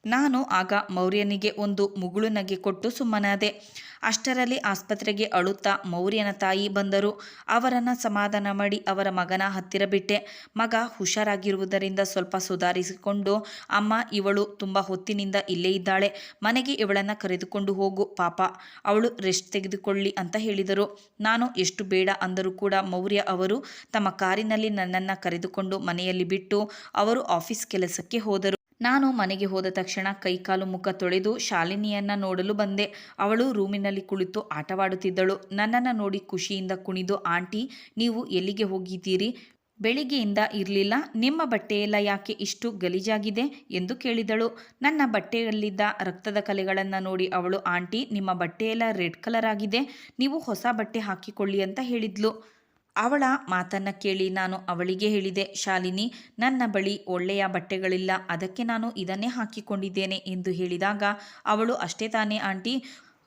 ನಾನು ಆಗ ಮೌರ್ಯನಿಗೆ ಒಂದು ಮುಗುಳು ನಗೆ ಕೊಟ್ಟು ಸುಮ್ಮನಾದೆ. ಅಷ್ಟರಲ್ಲಿ ಆಸ್ಪತ್ರೆಗೆ ಅಳುತ್ತಾ ಮೌರ್ಯನ ತಾಯಿ ಬಂದರು. ಅವರನ್ನು ಸಮಾಧಾನ ಮಾಡಿ ಅವರ ಮಗನ ಹತ್ತಿರ ಬಿಟ್ಟೆ. ಮಗ ಹುಷಾರಾಗಿರುವುದರಿಂದ ಸ್ವಲ್ಪ ಸುಧಾರಿಸಿಕೊಂಡು, ಅಮ್ಮ, ಇವಳು ತುಂಬ ಹೊತ್ತಿನಿಂದ ಇಲ್ಲೇ ಇದ್ದಾಳೆ. ಮನೆಗೆ ಇವಳನ್ನು ಕರೆದುಕೊಂಡು ಹೋಗು, ಪಾಪ. ಅವಳು ರೆಸ್ಟ್ ತೆಗೆದುಕೊಳ್ಳಿ ಅಂತ ಹೇಳಿದರು. ನಾನು ಎಷ್ಟು ಬೇಡ ಅಂದರೂ ಕೂಡ ಮೌರ್ಯ ಅವರು ತಮ್ಮ ಕಾರಿನಲ್ಲಿ ನನ್ನನ್ನು ಕರೆದುಕೊಂಡು ಮನೆಯಲ್ಲಿ ಬಿಟ್ಟು, ಅವರು ಆಫೀಸ್ ಕೆಲಸಕ್ಕೆ ಹೋದರು. ನಾನು ಮನೆಗೆ ಹೋದ ತಕ್ಷಣ ಕೈಕಾಲು ಮುಖ ತೊಳೆದು ಶಾಲಿನಿಯನ್ನ ನೋಡಲು ಬಂದೆ. ಅವಳು ರೂಮಿನಲ್ಲಿ ಕುಳಿತು ಆಟವಾಡುತ್ತಿದ್ದಳು. ನನ್ನನ್ನು ನೋಡಿ ಖುಷಿಯಿಂದ ಕುಣಿದು, ಆಂಟಿ, ನೀವು ಎಲ್ಲಿಗೆ ಹೋಗಿದ್ದೀರಿ? ಬೆಳಿಗ್ಗೆಯಿಂದ ಇರಲಿಲ್ಲ. ನಿಮ್ಮ ಬಟ್ಟೆಯೆಲ್ಲ ಯಾಕೆ ಇಷ್ಟು ಗಲೀಜಾಗಿದೆ? ಎಂದು ಕೇಳಿದಳು. ನನ್ನ ಬಟ್ಟೆಯಲ್ಲಿದ್ದ ರಕ್ತದ ಕಲೆಗಳನ್ನು ನೋಡಿ ಅವಳು, ಆಂಟಿ, ನಿಮ್ಮ ಬಟ್ಟೆಯೆಲ್ಲ ರೆಡ್ ಕಲರ್ ಆಗಿದೆ. ನೀವು ಹೊಸ ಬಟ್ಟೆ ಹಾಕಿಕೊಳ್ಳಿ ಅಂತ ಹೇಳಿದ್ಲು. ಅವಳ ಮಾತನ್ನು ಕೇಳಿ ನಾನು ಅವಳಿಗೆ ಹೇಳಿದೆ, ಶಾಲಿನಿ, ನನ್ನ ಬಳಿ ಒಳ್ಳೆಯ ಬಟ್ಟೆಗಳಿಲ್ಲ. ಅದಕ್ಕೆ ನಾನು ಇದನ್ನೇ ಹಾಕಿಕೊಂಡಿದ್ದೇನೆ ಎಂದು ಹೇಳಿದಾಗ, ಅವಳು ಅಷ್ಟೇ ತಾನೇ, ಆಂಟಿ.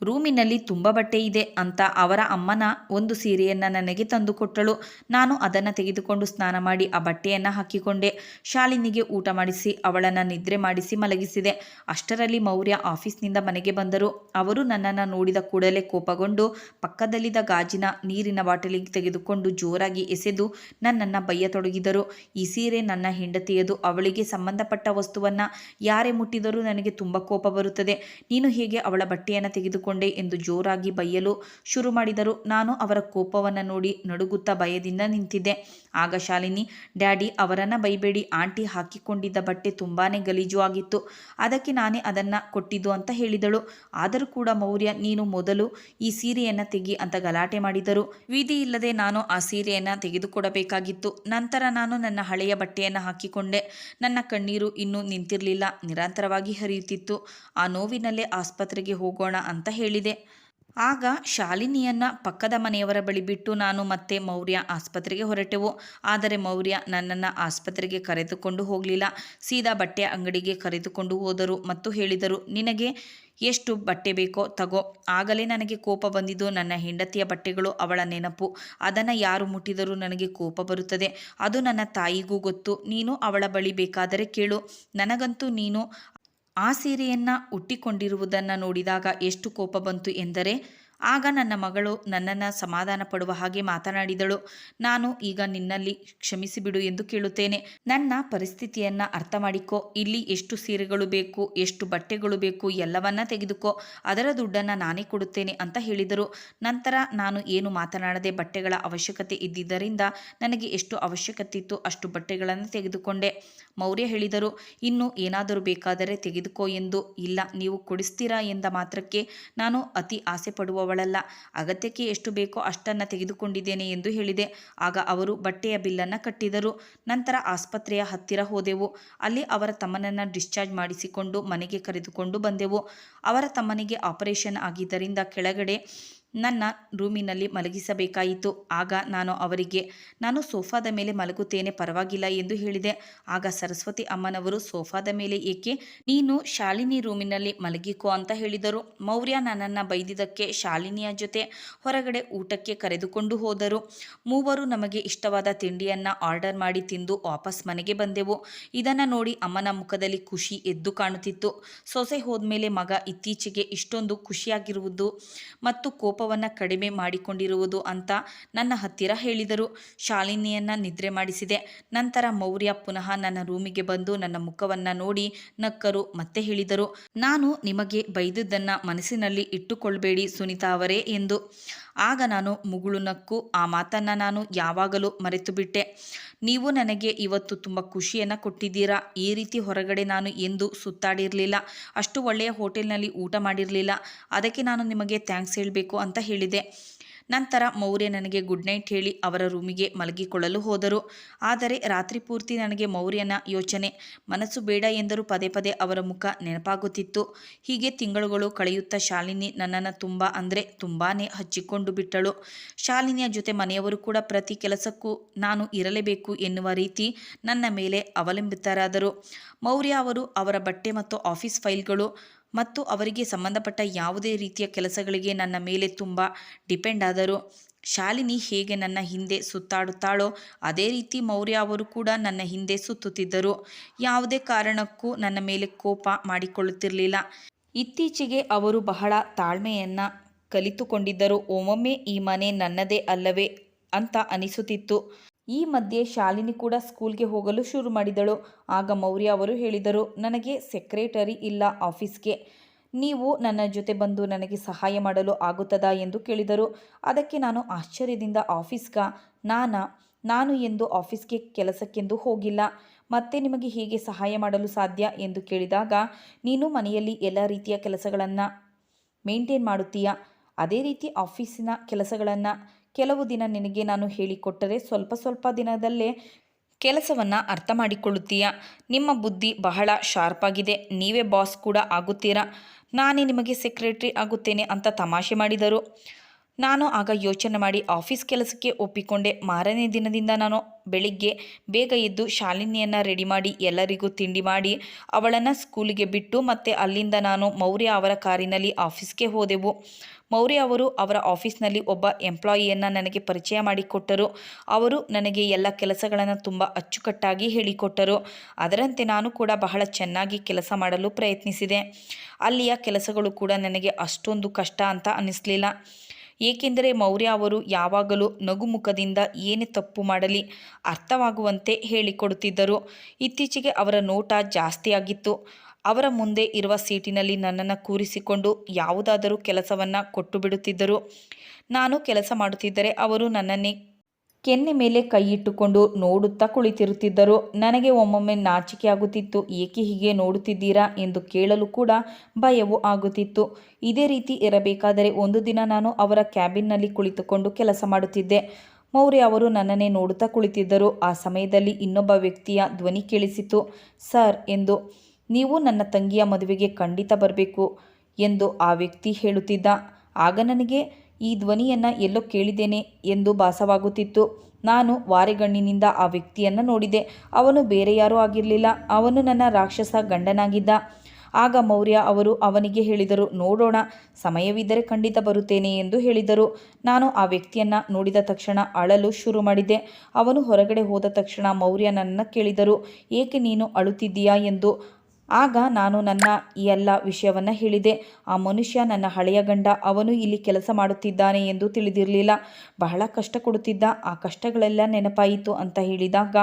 ರೂಮಿನಲ್ಲಿ ತುಂಬ ಬಟ್ಟೆ ಇದೆ ಅಂತ ಅವರ ಅಮ್ಮನ ಒಂದು ಸೀರೆಯನ್ನು ನನಗೆ ತಂದುಕೊಟ್ಟಳು ನಾನು ಅದನ್ನು ತೆಗೆದುಕೊಂಡು ಸ್ನಾನ ಮಾಡಿ ಆ ಬಟ್ಟೆಯನ್ನು ಹಾಕಿಕೊಂಡೆ. ಶಾಲಿನಿಗೆ ಊಟ ಮಾಡಿಸಿ, ಅವಳನ್ನು ನಿದ್ರೆ ಮಾಡಿಸಿ ಮಲಗಿಸಿದೆ. ಅಷ್ಟರಲ್ಲಿ ಮೌರ್ಯ ಆಫೀಸ್ನಿಂದ ಮನೆಗೆ ಬಂದರು. ಅವರು ನನ್ನನ್ನು ನೋಡಿದ ಕೂಡಲೇ ಕೋಪಗೊಂಡು ಪಕ್ಕದಲ್ಲಿದ್ದ ಗಾಜಿನ ನೀರಿನ ಬಾಟಲಿಗೆ ತೆಗೆದುಕೊಂಡು ಜೋರಾಗಿ ಎಸೆದು ನನ್ನನ್ನು ಬಯ್ಯತೊಡಗಿದರು ಈ ಸೀರೆ ನನ್ನ ಹೆಂಡತಿಯದು. ಅವಳಿಗೆ ಸಂಬಂಧಪಟ್ಟ ವಸ್ತುವನ್ನು ಯಾರೇ ಮುಟ್ಟಿದರೂ ನನಗೆ ತುಂಬ ಕೋಪ ಬರುತ್ತದೆ. ನೀನು ಹೇಗೆ ಅವಳ ಬಟ್ಟೆಯನ್ನು ತೆಗೆದುಕೊಂಡೆ ಎಂದು ಜೋರಾಗಿ ಬೈಯಲು ಶುರು ಮಾಡಿದರು. ನಾನು ಅವರ ಕೋಪವನ್ನು ನೋಡಿ ನಡುಗುತ್ತಾ ಭಯದಿಂದ ನಿಂತಿದ್ದೆ. ಆಗ ಶಾಲಿನಿ, ಡ್ಯಾಡಿ, ಅವರನ್ನು ಬೈಬೇಡಿ. ಆಂಟಿ ಹಾಕಿಕೊಂಡಿದ್ದ ಬಟ್ಟೆ ತುಂಬಾ ಗಲೀಜು ಆಗಿತ್ತು. ಅದಕ್ಕೆ ನಾನೇ ಅದನ್ನು ಕೊಟ್ಟಿದ್ದು ಅಂತ ಹೇಳಿದಳು. ಆದರೂ ಕೂಡ ಮೌರ್ಯ, ನೀನು ಮೊದಲು ಈ ಸೀರೆಯನ್ನು ತೆಗಿ ಅಂತ ಗಲಾಟೆ ಮಾಡಿದರು. ವಿಧಿ ಇಲ್ಲದೆ ನಾನು ಆ ಸೀರೆಯನ್ನು ತೆಗೆದುಕೊಡಬೇಕಾಗಿತ್ತು. ನಂತರ ನಾನು ನನ್ನ ಹಳೆಯ ಬಟ್ಟೆಯನ್ನು ಹಾಕಿಕೊಂಡೆ. ನನ್ನ ಕಣ್ಣೀರು ಇನ್ನೂ ನಿಂತಿರಲಿಲ್ಲ. ನಿರಂತರವಾಗಿ ಹರಿಯುತ್ತಿತ್ತು. ಆ ನೋವಿನಲ್ಲೇ ಆಸ್ಪತ್ರೆಗೆ ಹೋಗೋಣ ಅಂತ ಹೇಳಿದೆ. ಆಗ ಶಾಲಿನಿಯನ್ನ ಪಕ್ಕದ ಮನೆಯವರ ಬಳಿ ಬಿಟ್ಟು ನಾನು ಮತ್ತೆ ಮೌರ್ಯ ಆಸ್ಪತ್ರೆಗೆ ಹೊರಟೆವು. ಆದರೆ ಮೌರ್ಯ ನನ್ನನ್ನು ಆಸ್ಪತ್ರೆಗೆ ಕರೆದುಕೊಂಡು ಹೋಗಲಿಲ್ಲ. ಸೀದಾ ಬಟ್ಟೆ ಅಂಗಡಿಗೆ ಕರೆದುಕೊಂಡು ಹೋದರು ಮತ್ತು ಹೇಳಿದರು, ನಿನಗೆ ಎಷ್ಟು ಬಟ್ಟೆ ಬೇಕೋ ತಗೋ. ಆಗಲೇ ನನಗೆ ಕೋಪ ಬಂದಿದ್ದು ನನ್ನ ಹೆಂಡತಿಯ ಬಟ್ಟೆಗಳು ಅವಳ ನೆನಪು. ಅದನ್ನು ಯಾರು ಮುಟ್ಟಿದರೂ ನನಗೆ ಕೋಪ ಬರುತ್ತದೆ. ಅದು ನನ್ನ ತಾಯಿಗೂ ಗೊತ್ತು. ನೀನು ಅವಳ ಬಳಿ ಬೇಕಾದರೆ ಕೇಳು. ನನಗಂತೂ ನೀನು ಆ ಸೀರೆಯನ್ನು ಉಟ್ಟಿಕೊಂಡಿರುವುದನ್ನು ನೋಡಿದಾಗ ಎಷ್ಟು ಕೋಪ ಬಂತು ಎಂದರೆ, ಆಗ ನನ್ನ ಮಗಳು ನನ್ನನ್ನು ಸಮಾಧಾನ ಪಡುವ ಹಾಗೆ ಮಾತನಾಡಿದಳು. ನಾನು ಈಗ ನಿನ್ನಲ್ಲಿ ಕ್ಷಮಿಸಿಬಿಡು ಎಂದು ಕೇಳುತ್ತೇನೆ. ನನ್ನ ಪರಿಸ್ಥಿತಿಯನ್ನು ಅರ್ಥ ಮಾಡಿಕೊ ಇಲ್ಲಿ ಎಷ್ಟು ಸೀರೆಗಳು ಬೇಕು, ಎಷ್ಟು ಬಟ್ಟೆಗಳು ಬೇಕು ಎಲ್ಲವನ್ನ ತೆಗೆದುಕೋ. ಅದರ ದುಡ್ಡನ್ನು ನಾನೇ ಕೊಡುತ್ತೇನೆ ಅಂತ ಹೇಳಿದರು. ನಂತರ ನಾನು ಏನು ಮಾತನಾಡದೆ ಬಟ್ಟೆಗಳ ಅವಶ್ಯಕತೆ ಇದ್ದಿದ್ದರಿಂದ ನನಗೆ ಎಷ್ಟು ಅವಶ್ಯಕತೆ ಇತ್ತು ಅಷ್ಟು ಬಟ್ಟೆಗಳನ್ನು ತೆಗೆದುಕೊಂಡೆ. ಮೌರ್ಯ ಹೇಳಿದರು, ಇನ್ನು ಏನಾದರೂ ಬೇಕಾದರೆ ತೆಗೆದುಕೋ ಎಂದು. ಇಲ್ಲ, ನೀವು ಕೊಡಿಸ್ತೀರಾ ಎಂದ ಮಾತ್ರಕ್ಕೆ ನಾನು ಅತಿ ಆಸೆ ಪಡುವವಳಲ್ಲ ಅಗತ್ಯಕ್ಕೆ ಎಷ್ಟು ಬೇಕೋ ಅಷ್ಟನ್ನು ತೆಗೆದುಕೊಂಡಿದ್ದೇನೆ ಎಂದು ಹೇಳಿದೆ. ಆಗ ಅವರು ಬಟ್ಟೆಯ ಬಿಲ್ಲನ್ನು ಕಟ್ಟಿದರು. ನಂತರ ಆಸ್ಪತ್ರೆಯ ಹತ್ತಿರ ಹೋದೆವು. ಅಲ್ಲಿ ಅವರ ತಮ್ಮನನ್ನು ಡಿಸ್ಚಾರ್ಜ್ ಮಾಡಿಸಿಕೊಂಡು ಮನೆಗೆ ಕರೆದುಕೊಂಡು ಬಂದೆವು. ಅವರ ತಮ್ಮನಿಗೆ ಆಪರೇಷನ್ ಆಗಿದ್ದರಿಂದ ಕೆಳಗಡೆ ನನ್ನ ರೂಮಿನಲ್ಲಿ ಮಲಗಿಸಬೇಕಾಯಿತು. ಆಗ ನಾನು ಅವರಿಗೆ, ನಾನು ಸೋಫಾದ ಮೇಲೆ ಮಲಗುತ್ತೇನೆ, ಪರವಾಗಿಲ್ಲ ಎಂದು ಹೇಳಿದೆ. ಆಗ ಸರಸ್ವತಿ ಅಮ್ಮನವರು, ಸೋಫಾದ ಮೇಲೆ ಏಕೆ? ನೀನು ಶಾಲಿನಿ ರೂಮಿನಲ್ಲಿ ಮಲಗಿಕೋ ಅಂತ ಹೇಳಿದರು. ಮೌರ್ಯ ನನ್ನನ್ನು ಬೈದಿದ್ದಕ್ಕೆ ಶಾಲಿನಿಯ ಜೊತೆ ಹೊರಗಡೆ ಊಟಕ್ಕೆ ಕರೆದುಕೊಂಡು ಹೋದರು. ಮೂವರು ನಮಗೆ ಇಷ್ಟವಾದ ತಿಂಡಿಯನ್ನು ಆರ್ಡರ್ ಮಾಡಿ ತಿಂದು ವಾಪಸ್ ಮನೆಗೆ ಬಂದೆವು. ಇದನ್ನು ನೋಡಿ ಅಮ್ಮನ ಮುಖದಲ್ಲಿ ಖುಷಿ ಎದ್ದು ಕಾಣುತ್ತಿತ್ತು. ಸೊಸೆ ಹೋದ್ಮೇಲೆ ಮಗ ಇತ್ತೀಚೆಗೆ ಇಷ್ಟೊಂದು ಖುಷಿಯಾಗಿರುವುದು ಮತ್ತು ಕೋಪವನ್ನು ಕಡಿಮೆ ಮಾಡಿಕೊಂಡಿರುವುದು ಅಂತ ನನ್ನ ಹತ್ತಿರ ಹೇಳಿದರು. ಶಾಲಿನಿಯನ್ನು ನಿದ್ರೆ ಮಾಡಿಸಿದೆ. ನಂತರ ಮೌರ್ಯ ಪುನಃ ನನ್ನ ರೂಮಿಗೆ ಬಂದು ನನ್ನ ಮುಖವನ್ನು ನೋಡಿ ನಕ್ಕರು ಮತ್ತೆ ಹೇಳಿದರು. ನಾನು ನಿಮಗೆ ಬೈದದ್ದನ್ನು ಮನಸ್ಸಿನಲ್ಲಿ ಇಟ್ಟುಕೊಳ್ಬೇಡಿ ಸುನೀತಾ ಅವರೇ ಎಂದು. ಆಗ ನಾನು ಮುಗುಳು ನಕ್ಕು, ಆ ಮಾತನ್ನು ನಾನು ಯಾವಾಗಲೂ ಮರೆತು ಬಿಟ್ಟೆ ನೀವು ನನಗೆ ಇವತ್ತು ತುಂಬ ಖುಷಿಯನ್ನು ಕೊಟ್ಟಿದ್ದೀರಾ? ಈ ರೀತಿ ಹೊರಗಡೆ ನಾನು ಎಂದು ಸುತ್ತಾಡಿರಲಿಲ್ಲ. ಅಷ್ಟು ಒಳ್ಳೆಯ ಹೋಟೆಲ್ನಲ್ಲಿ ಊಟ ಮಾಡಿರಲಿಲ್ಲ. ಅದಕ್ಕೆ ನಾನು ನಿಮಗೆ ಥ್ಯಾಂಕ್ಸ್ ಹೇಳಬೇಕು ಅಂತ ಹೇಳಿದೆ. ನಂತರ ಮೌರ್ಯ ನನಗೆ ಗುಡ್ ನೈಟ್ ಹೇಳಿ ಅವರ ರೂಮಿಗೆ ಮಲಗಿಕೊಳ್ಳಲು ಹೋದರು. ಆದರೆ ರಾತ್ರಿ ಪೂರ್ತಿ ನನಗೆ ಮೌರ್ಯನ ಯೋಚನೆ, ಮನಸ್ಸು ಬೇಡ ಎಂದರೂ ಪದೇ ಪದೇ ಅವರ ಮುಖ ನೆನಪಾಗುತ್ತಿತ್ತು. ಹೀಗೆ ತಿಂಗಳುಗಳು ಕಳೆಯುತ್ತಾ ಶಾಲಿನಿ ನನ್ನನ್ನು ತುಂಬ ಅಂದರೆ ತುಂಬಾ ಹಚ್ಚಿಕೊಂಡು ಬಿಟ್ಟಳು. ಶಾಲಿನಿಯ ಜೊತೆ ಮನೆಯವರು ಕೂಡ ಪ್ರತಿ ಕೆಲಸಕ್ಕೂ ನಾನು ಇರಲೇಬೇಕು ಎನ್ನುವ ರೀತಿ ನನ್ನ ಮೇಲೆ ಅವಲಂಬಿತರಾದರು. ಮೌರ್ಯ ಅವರು ಅವರ ಬಟ್ಟೆ ಮತ್ತು ಆಫೀಸ್ ಫೈಲ್ಗಳು ಮತ್ತು ಅವರಿಗೆ ಸಂಬಂಧಪಟ್ಟ ಯಾವುದೇ ರೀತಿಯ ಕೆಲಸಗಳಿಗೆ ನನ್ನ ಮೇಲೆ ತುಂಬ ಡಿಪೆಂಡ್ ಆದರು. ಶಾಲಿನಿ ಹೇಗೆ ನನ್ನ ಹಿಂದೆ ಸುತ್ತಾಡುತ್ತಾಳೋ, ಅದೇ ರೀತಿ ಮೌರ್ಯ ಅವರು ಕೂಡ ನನ್ನ ಹಿಂದೆ ಸುತ್ತುತ್ತಿದ್ದರು. ಯಾವುದೇ ಕಾರಣಕ್ಕೂ ನನ್ನ ಮೇಲೆ ಕೋಪ ಮಾಡಿಕೊಳ್ಳುತ್ತಿರಲಿಲ್ಲ. ಇತ್ತೀಚೆಗೆ ಅವರು ಬಹಳ ತಾಳ್ಮೆಯನ್ನು ಕಲಿತುಕೊಂಡಿದ್ದರು. ಒಮ್ಮೊಮ್ಮೆ ಈ ಮನೆ ನನ್ನದೇ ಅಲ್ಲವೇ ಅಂತ ಅನಿಸುತ್ತಿತ್ತು. ಈ ಮಧ್ಯೆ ಶಾಲಿನಿ ಕೂಡ ಸ್ಕೂಲ್ಗೆ ಹೋಗಲು ಶುರು ಮಾಡಿದಳು. ಆಗ ಮೌರ್ಯ ಅವರು ಹೇಳಿದರು, ನನಗೆ ಸೆಕ್ರೆಟರಿ ಇಲ್ಲ ಆಫೀಸ್ಗೆ. ನೀವು ನನ್ನ ಜೊತೆ ಬಂದು ನನಗೆ ಸಹಾಯ ಮಾಡಲು ಆಗುತ್ತದಾ? ಎಂದು ಕೇಳಿದರು. ಅದಕ್ಕೆ ನಾನು ಆಶ್ಚರ್ಯದಿಂದ, ಆಫೀಸ್ಗ? ನಾನಾ? ನಾನು ಎಂದು ಆಫೀಸ್ಗೆ ಕೆಲಸಕ್ಕೆಂದು ಹೋಗಿಲ್ಲ. ಮತ್ತೆ ನಿಮಗೆ ಹೇಗೆ ಸಹಾಯ ಮಾಡಲು ಸಾಧ್ಯ? ಎಂದು ಕೇಳಿದಾಗ, ನೀನು ಮನೆಯಲ್ಲಿ ಎಲ್ಲ ರೀತಿಯ ಕೆಲಸಗಳನ್ನು ಮೇಂಟೈನ್ ಮಾಡುತ್ತೀಯಾ? ಅದೇ ರೀತಿ ಆಫೀಸಿನ ಕೆಲಸಗಳನ್ನು. ಕೆಲವು ದಿನ ನಿನಗೆ ನಾನು ಹೇಳಿಕೊಟ್ಟರೆ ಸ್ವಲ್ಪ ಸ್ವಲ್ಪ ದಿನದಲ್ಲೇ ಕೆಲಸವನ್ನು ಅರ್ಥ ಮಾಡಿಕೊಳ್ಳುತ್ತೀಯಾ ನಿಮ್ಮ ಬುದ್ಧಿ ಬಹಳ ಶಾರ್ಪ್ ಆಗಿದೆ. ನೀವೇ ಬಾಸ್ ಕೂಡ ಆಗುತ್ತೀರಾ? ನಾನೇ ನಿಮಗೆ ಸೆಕ್ರೆಟ್ರಿ ಆಗುತ್ತೇನೆ ಅಂತ ತಮಾಷೆ ಮಾಡಿದರು. ನಾನು ಆಗ ಯೋಚನೆ ಮಾಡಿ ಆಫೀಸ್ ಕೆಲಸಕ್ಕೆ ಒಪ್ಪಿಕೊಂಡೆ. ಮಾರನೇ ದಿನದಿಂದ ನಾನು ಬೆಳಿಗ್ಗೆ ಬೇಗ ಎದ್ದು ಶಾಲಿನಿಯನ್ನು ರೆಡಿ ಮಾಡಿ, ಎಲ್ಲರಿಗೂ ತಿಂಡಿ ಮಾಡಿ, ಅವಳನ್ನು ಸ್ಕೂಲಿಗೆ ಬಿಟ್ಟು ಮತ್ತೆ ಅಲ್ಲಿಂದ ನಾನು ಮೌರ್ಯ ಅವರ ಕಾರಿನಲ್ಲಿ ಆಫೀಸ್ಗೆ ಹೋದೆವು. ಮೌರ್ಯ ಅವರು ಅವರ ಆಫೀಸ್ನಲ್ಲಿ ಒಬ್ಬ ಎಂಪ್ಲಾಯಿಯನ್ನು ನನಗೆ ಪರಿಚಯ ಮಾಡಿಕೊಟ್ಟರು ಅವರು ನನಗೆ ಎಲ್ಲ ಕೆಲಸಗಳನ್ನು ತುಂಬ ಅಚ್ಚುಕಟ್ಟಾಗಿ ಹೇಳಿಕೊಟ್ಟರು ಅದರಂತೆ ನಾನು ಕೂಡ ಬಹಳ ಚೆನ್ನಾಗಿ ಕೆಲಸ ಮಾಡಲು ಪ್ರಯತ್ನಿಸಿದೆ. ಅಲ್ಲಿಯ ಕೆಲಸಗಳು ಕೂಡ ನನಗೆ ಅಷ್ಟೊಂದು ಕಷ್ಟ ಅಂತ ಅನ್ನಿಸಲಿಲ್ಲ. ಏಕೆಂದರೆ ಮೌರ್ಯ ಅವರು ಯಾವಾಗಲೂ ನಗುಮುಖದಿಂದ ಏನೇ ತಪ್ಪು ಮಾಡಲಿ ಅರ್ಥವಾಗುವಂತೆ ಹೇಳಿಕೊಡುತ್ತಿದ್ದರು. ಇತ್ತೀಚೆಗೆ ಅವರ ನೋಟ ಜಾಸ್ತಿಯಾಗಿತ್ತು ಅವರ ಮುಂದೆ ಇರುವ ಸೀಟಿನಲ್ಲಿ ನನ್ನನ್ನು ಕೂರಿಸಿಕೊಂಡು ಯಾವುದಾದರೂ ಕೆಲಸವನ್ನು ಕೊಟ್ಟು ಬಿಡುತ್ತಿದ್ದರು. ನಾನು ಕೆಲಸ ಮಾಡುತ್ತಿದ್ದರೆ ಅವರು ನನ್ನನ್ನೇ ಕೆನ್ನೆ ಮೇಲೆ ಕೈ ಇಟ್ಟುಕೊಂಡು ನೋಡುತ್ತಾ ಕುಳಿತಿರುತ್ತಿದ್ದರು. ನನಗೆ ಒಮ್ಮೊಮ್ಮೆ ನಾಚಿಕೆ ಆಗುತ್ತಿತ್ತು ಏಕೆ ಹೀಗೆ ನೋಡುತ್ತಿದ್ದೀರಾ ಎಂದು ಕೇಳಲು ಕೂಡ ಭಯವು ಆಗುತ್ತಿತ್ತು. ಇದೇ ರೀತಿ ಇರಬೇಕಾದರೆ ಒಂದು ದಿನ ನಾನು ಅವರ ಕ್ಯಾಬಿನ್ನಲ್ಲಿ ಕುಳಿತುಕೊಂಡು ಕೆಲಸ ಮಾಡುತ್ತಿದ್ದೆ. ಮೌರ್ಯ ಅವರು ನನ್ನನ್ನೇ ನೋಡುತ್ತಾ ಕುಳಿತಿದ್ದರು. ಆ ಸಮಯದಲ್ಲಿ ಇನ್ನೊಬ್ಬ ವ್ಯಕ್ತಿಯ ಧ್ವನಿ ಕೇಳಿಸಿತು. ಸರ್ ಎಂದು. ನೀವು ನನ್ನ ತಂಗಿಯ ಮದುವೆಗೆ ಖಂಡಿತ ಬರಬೇಕು ಎಂದು ಆ ವ್ಯಕ್ತಿ ಹೇಳುತ್ತಿದ್ದ. ಆಗ ನನಗೆ ಈ ಧ್ವನಿಯನ್ನು ಎಲ್ಲೋ ಕೇಳಿದ್ದೇನೆ ಎಂದು ಭಾಸವಾಗುತ್ತಿತ್ತು. ನಾನು ವಾರೆಗಣ್ಣಿನಿಂದ ಆ ವ್ಯಕ್ತಿಯನ್ನು ನೋಡಿದೆ. ಅವನು ಬೇರೆ ಯಾರೂ ಆಗಿರಲಿಲ್ಲ. ಅವನು ನನ್ನ ರಾಕ್ಷಸ ಗಂಡನಾಗಿದ್ದ. ಆಗ ಮೌರ್ಯ ಅವರು ಅವನಿಗೆ ಹೇಳಿದರು, ನೋಡೋಣ, ಸಮಯವಿದ್ದರೆ ಖಂಡಿತ ಬರುತ್ತೇನೆ ಎಂದು ಹೇಳಿದರು. ನಾನು ಆ ವ್ಯಕ್ತಿಯನ್ನು ನೋಡಿದ ತಕ್ಷಣ ಅಳಲು ಶುರು ಮಾಡಿದೆ. ಅವನು ಹೊರಗಡೆ ಹೋದ ತಕ್ಷಣ ಮೌರ್ಯ ನನ್ನ ಕೇಳಿದರು, ಏಕೆ ನೀನು ಅಳುತ್ತಿದ್ದೀಯಾ? ಎಂದು. ಆಗ ನಾನು ನನ್ನ ಈ ಎಲ್ಲ ವಿಷಯವನ್ನು ಹೇಳಿದೆ. ಆ ಮನುಷ್ಯ ನನ್ನ ಹಳೆಯ ಗಂಡ, ಅವನು ಇಲ್ಲಿ ಕೆಲಸ ಮಾಡುತ್ತಿದ್ದಾನೆ ಎಂದು ತಿಳಿದಿರಲಿಲ್ಲ. ಬಹಳ ಕಷ್ಟ ಕೊಡುತ್ತಿದ್ದ, ಆ ಕಷ್ಟಗಳೆಲ್ಲ ನೆನಪಾಯಿತು ಅಂತ ಹೇಳಿದಾಗ,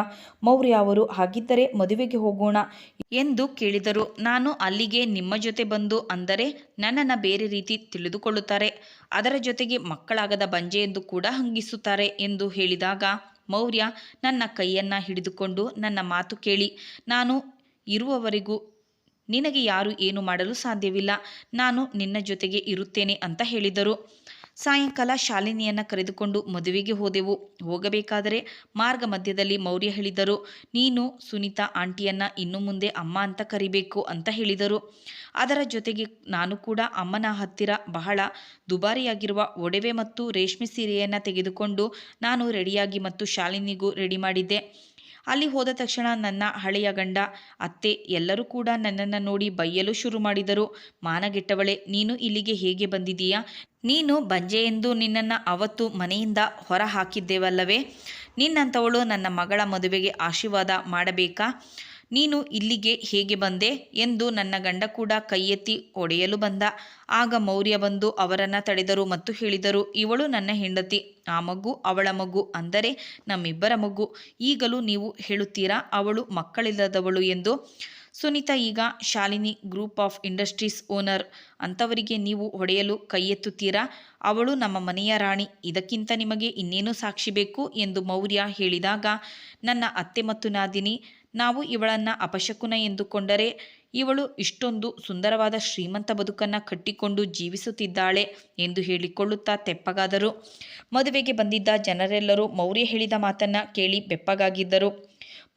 ಮೌರ್ಯ ಅವರು, ಹಾಗಿದ್ದರೆ ಮದುವೆಗೆ ಹೋಗೋಣ ಎಂದು ಕೇಳಿದರು. ನಾನು ಅಲ್ಲಿಗೆ ನಿಮ್ಮ ಜೊತೆ ಬಂದು, ಅಂದರೆ ನನ್ನನ್ನು ಬೇರೆ ರೀತಿ ತಿಳಿದುಕೊಳ್ಳುತ್ತಾರೆ. ಅದರ ಜೊತೆಗೆ ಮಕ್ಕಳಾಗದ ಬಂಜೆ ಎಂದು ಕೂಡ ಹಂಗಿಸುತ್ತಾರೆ ಎಂದು ಹೇಳಿದಾಗ, ಮೌರ್ಯ ನನ್ನ ಕೈಯನ್ನು ಹಿಡಿದುಕೊಂಡು ನನ್ನ ಮಾತು ಕೇಳಿ, ನಾನು ಇರುವವರೆಗೂ ನಿನಗೆ ಯಾರು ಏನು ಮಾಡಲು ಸಾಧ್ಯವಿಲ್ಲ. ನಾನು ನಿನ್ನ ಜೊತೆಗೆ ಇರುತ್ತೇನೆ ಅಂತ ಹೇಳಿದರು. ಸಾಯಂಕಾಲ ಶಾಲಿನಿಯನ್ನು ಕರೆದುಕೊಂಡು ಮದುವೆಗೆ ಹೋದೆವು. ಹೋಗಬೇಕಾದರೆ ಮಾರ್ಗ ಮಧ್ಯದಲ್ಲಿ ಮೌರ್ಯ ಹೇಳಿದರು, ನೀನು ಸುನೀತಾ ಆಂಟಿಯನ್ನು ಇನ್ನು ಮುಂದೆ ಅಮ್ಮ ಅಂತ ಕರಿಬೇಕು ಅಂತ ಹೇಳಿದರು. ಅದರ ಜೊತೆಗೆ ನಾನು ಕೂಡ ಅಮ್ಮನ ಹತ್ತಿರ ಬಹಳ ದುಬಾರಿಯಾಗಿರುವ ಒಡವೆ ಮತ್ತು ರೇಷ್ಮೆ ಸೀರೆಯನ್ನು ತೆಗೆದುಕೊಂಡು ನಾನು ರೆಡಿಯಾಗಿ ಮತ್ತು ಶಾಲಿನಿಗೂ ರೆಡಿ ಮಾಡಿದ್ದೆ. ಅಲ್ಲಿ ಹೋದ ತಕ್ಷಣ ನನ್ನ ಹಳೆಯ ಗಂಡ, ಅತ್ತೆ ಎಲ್ಲರೂ ಕೂಡ ನನ್ನನ್ನು ನೋಡಿ ಬೈಯಲು ಶುರು ಮಾಡಿದರು. ಮಾನಗೆಟ್ಟವಳೆ, ನೀನು ಇಲ್ಲಿಗೆ ಹೇಗೆ ಬಂದಿದೀಯಾ ನೀನು ಬಂಜೆ ಎಂದು ನಿನ್ನನ್ನು ಅವತ್ತು ಮನೆಯಿಂದ ಹೊರ ಹಾಕಿದ್ದೇವಲ್ಲವೇ ನಿನ್ನಂಥವಳು ನನ್ನ ಮಗಳ ಮದುವೆಗೆ ಆಶೀರ್ವಾದ ಮಾಡಬೇಕಾ? ನೀನು ಇಲ್ಲಿಗೆ ಹೇಗೆ ಬಂದೆ ಎಂದು ನನ್ನ ಗಂಡ ಕೂಡ ಕೈ ಎತ್ತಿ ಒಡೆಯಲು ಬಂದ. ಆಗ ಮೌರ್ಯ ಬಂದು ಅವರನ್ನು ತಡೆದರು ಮತ್ತು ಹೇಳಿದರು, ಇವಳು ನನ್ನ ಹೆಂಡತಿ. ಆ ಮಗು ಅವಳ ಮಗು ಅಂದರೆ ನಮ್ಮಿಬ್ಬರ ಮಗು. ಈಗಲೂ ನೀವು ಹೇಳುತ್ತೀರಾ, ಅವಳು ಮಕ್ಕಳಿಲ್ಲದವಳು ಎಂದು? ಸುನೀತಾ ಈಗ Shalini group of industries owner. ಅಂಥವರಿಗೆ ನೀವು ಹೊಡೆಯಲು ಕೈ ಎತ್ತುತ್ತೀರಾ ಅವಳು ನಮ್ಮ ಮನೆಯ ರಾಣಿ. ಇದಕ್ಕಿಂತ ನಿಮಗೆ ಇನ್ನೇನು ಸಾಕ್ಷಿ ಬೇಕು? ಎಂದು ಮೌರ್ಯ ಹೇಳಿದಾಗ, ನನ್ನ ಅತ್ತೆ ಮತ್ತು ನಾದಿನಿ ನಾವು ಇವಳನ್ನು ಅಪಶಕುನ ಎಂದುಕೊಂಡರೆ ಇವಳು ಇಷ್ಟೊಂದು ಸುಂದರವಾದ ಶ್ರೀಮಂತ ಬದುಕನ್ನು ಕಟ್ಟಿಕೊಂಡು ಜೀವಿಸುತ್ತಿದ್ದಾಳೆ ಎಂದು ಹೇಳಿಕೊಳ್ಳುತ್ತಾ ತೆಪ್ಪಗಾದರು. ಮದುವೆಗೆ ಬಂದಿದ್ದ ಜನರೆಲ್ಲರೂ ಮೌರ್ಯ ಹೇಳಿದ ಮಾತನ್ನು ಕೇಳಿ ಬೆಪ್ಪಗಾಗಿದ್ದರು.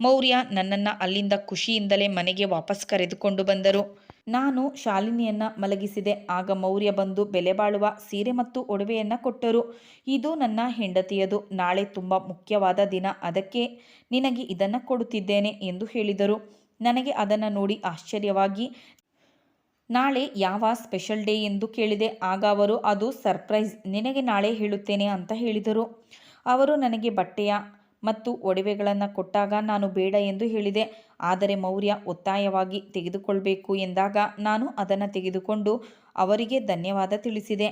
ಮೌರ್ಯ ನನ್ನನ್ನು ಅಲ್ಲಿಂದ ಖುಷಿಯಿಂದಲೇ ಮನೆಗೆ ವಾಪಸ್ ಕರೆದುಕೊಂಡು ಬಂದರು. ನಾನು ಶಾಲಿನಿಯನ್ನು ಮಲಗಿಸಿದೆ, ಆಗ ಮೌರ್ಯ ಬಂದು ಬೆಲೆ ಬಾಳುವ ಸೀರೆ ಮತ್ತು ಒಡವೆಯನ್ನು ಕೊಟ್ಟರು. ಇದು ನನ್ನ ಹೆಂಡತಿಯದು. ನಾಳೆ ತುಂಬ ಮುಖ್ಯವಾದ ದಿನ. ಅದಕ್ಕೆ ನಿನಗೆ ಇದನ್ನು ಕೊಡುತ್ತಿದ್ದೇನೆ ಎಂದು ಹೇಳಿದರು. ನನಗೆ ಅದನ್ನು ನೋಡಿ ಆಶ್ಚರ್ಯವಾಗಿ, ನಾಳೆ ಯಾವ ಸ್ಪೆಷಲ್ ಡೇ ಎಂದು ಕೇಳಿದೆ. ಆಗ ಅವರು, ಅದು ಸರ್ಪ್ರೈಸ್. ನಿನಗೆ ನಾಳೆ ಹೇಳುತ್ತೇನೆ ಅಂತ ಹೇಳಿದರು. ಅವರು ನನಗೆ ಬಟ್ಟೆಯ ಮತ್ತು ಒಡವೆಗಳನ್ನು ಕೊಟ್ಟಾಗ ನಾನು ಬೇಡ ಎಂದು ಹೇಳಿದೆ. ಆದರೆ ಮೌರ್ಯ ಒತ್ತಾಯವಾಗಿ ತೆಗೆದುಕೊಳ್ಬೇಕು ಎಂದಾಗ ನಾನು ಅದನ್ನು ತೆಗೆದುಕೊಂಡು ಅವರಿಗೆ ಧನ್ಯವಾದ ತಿಳಿಸಿದೆ.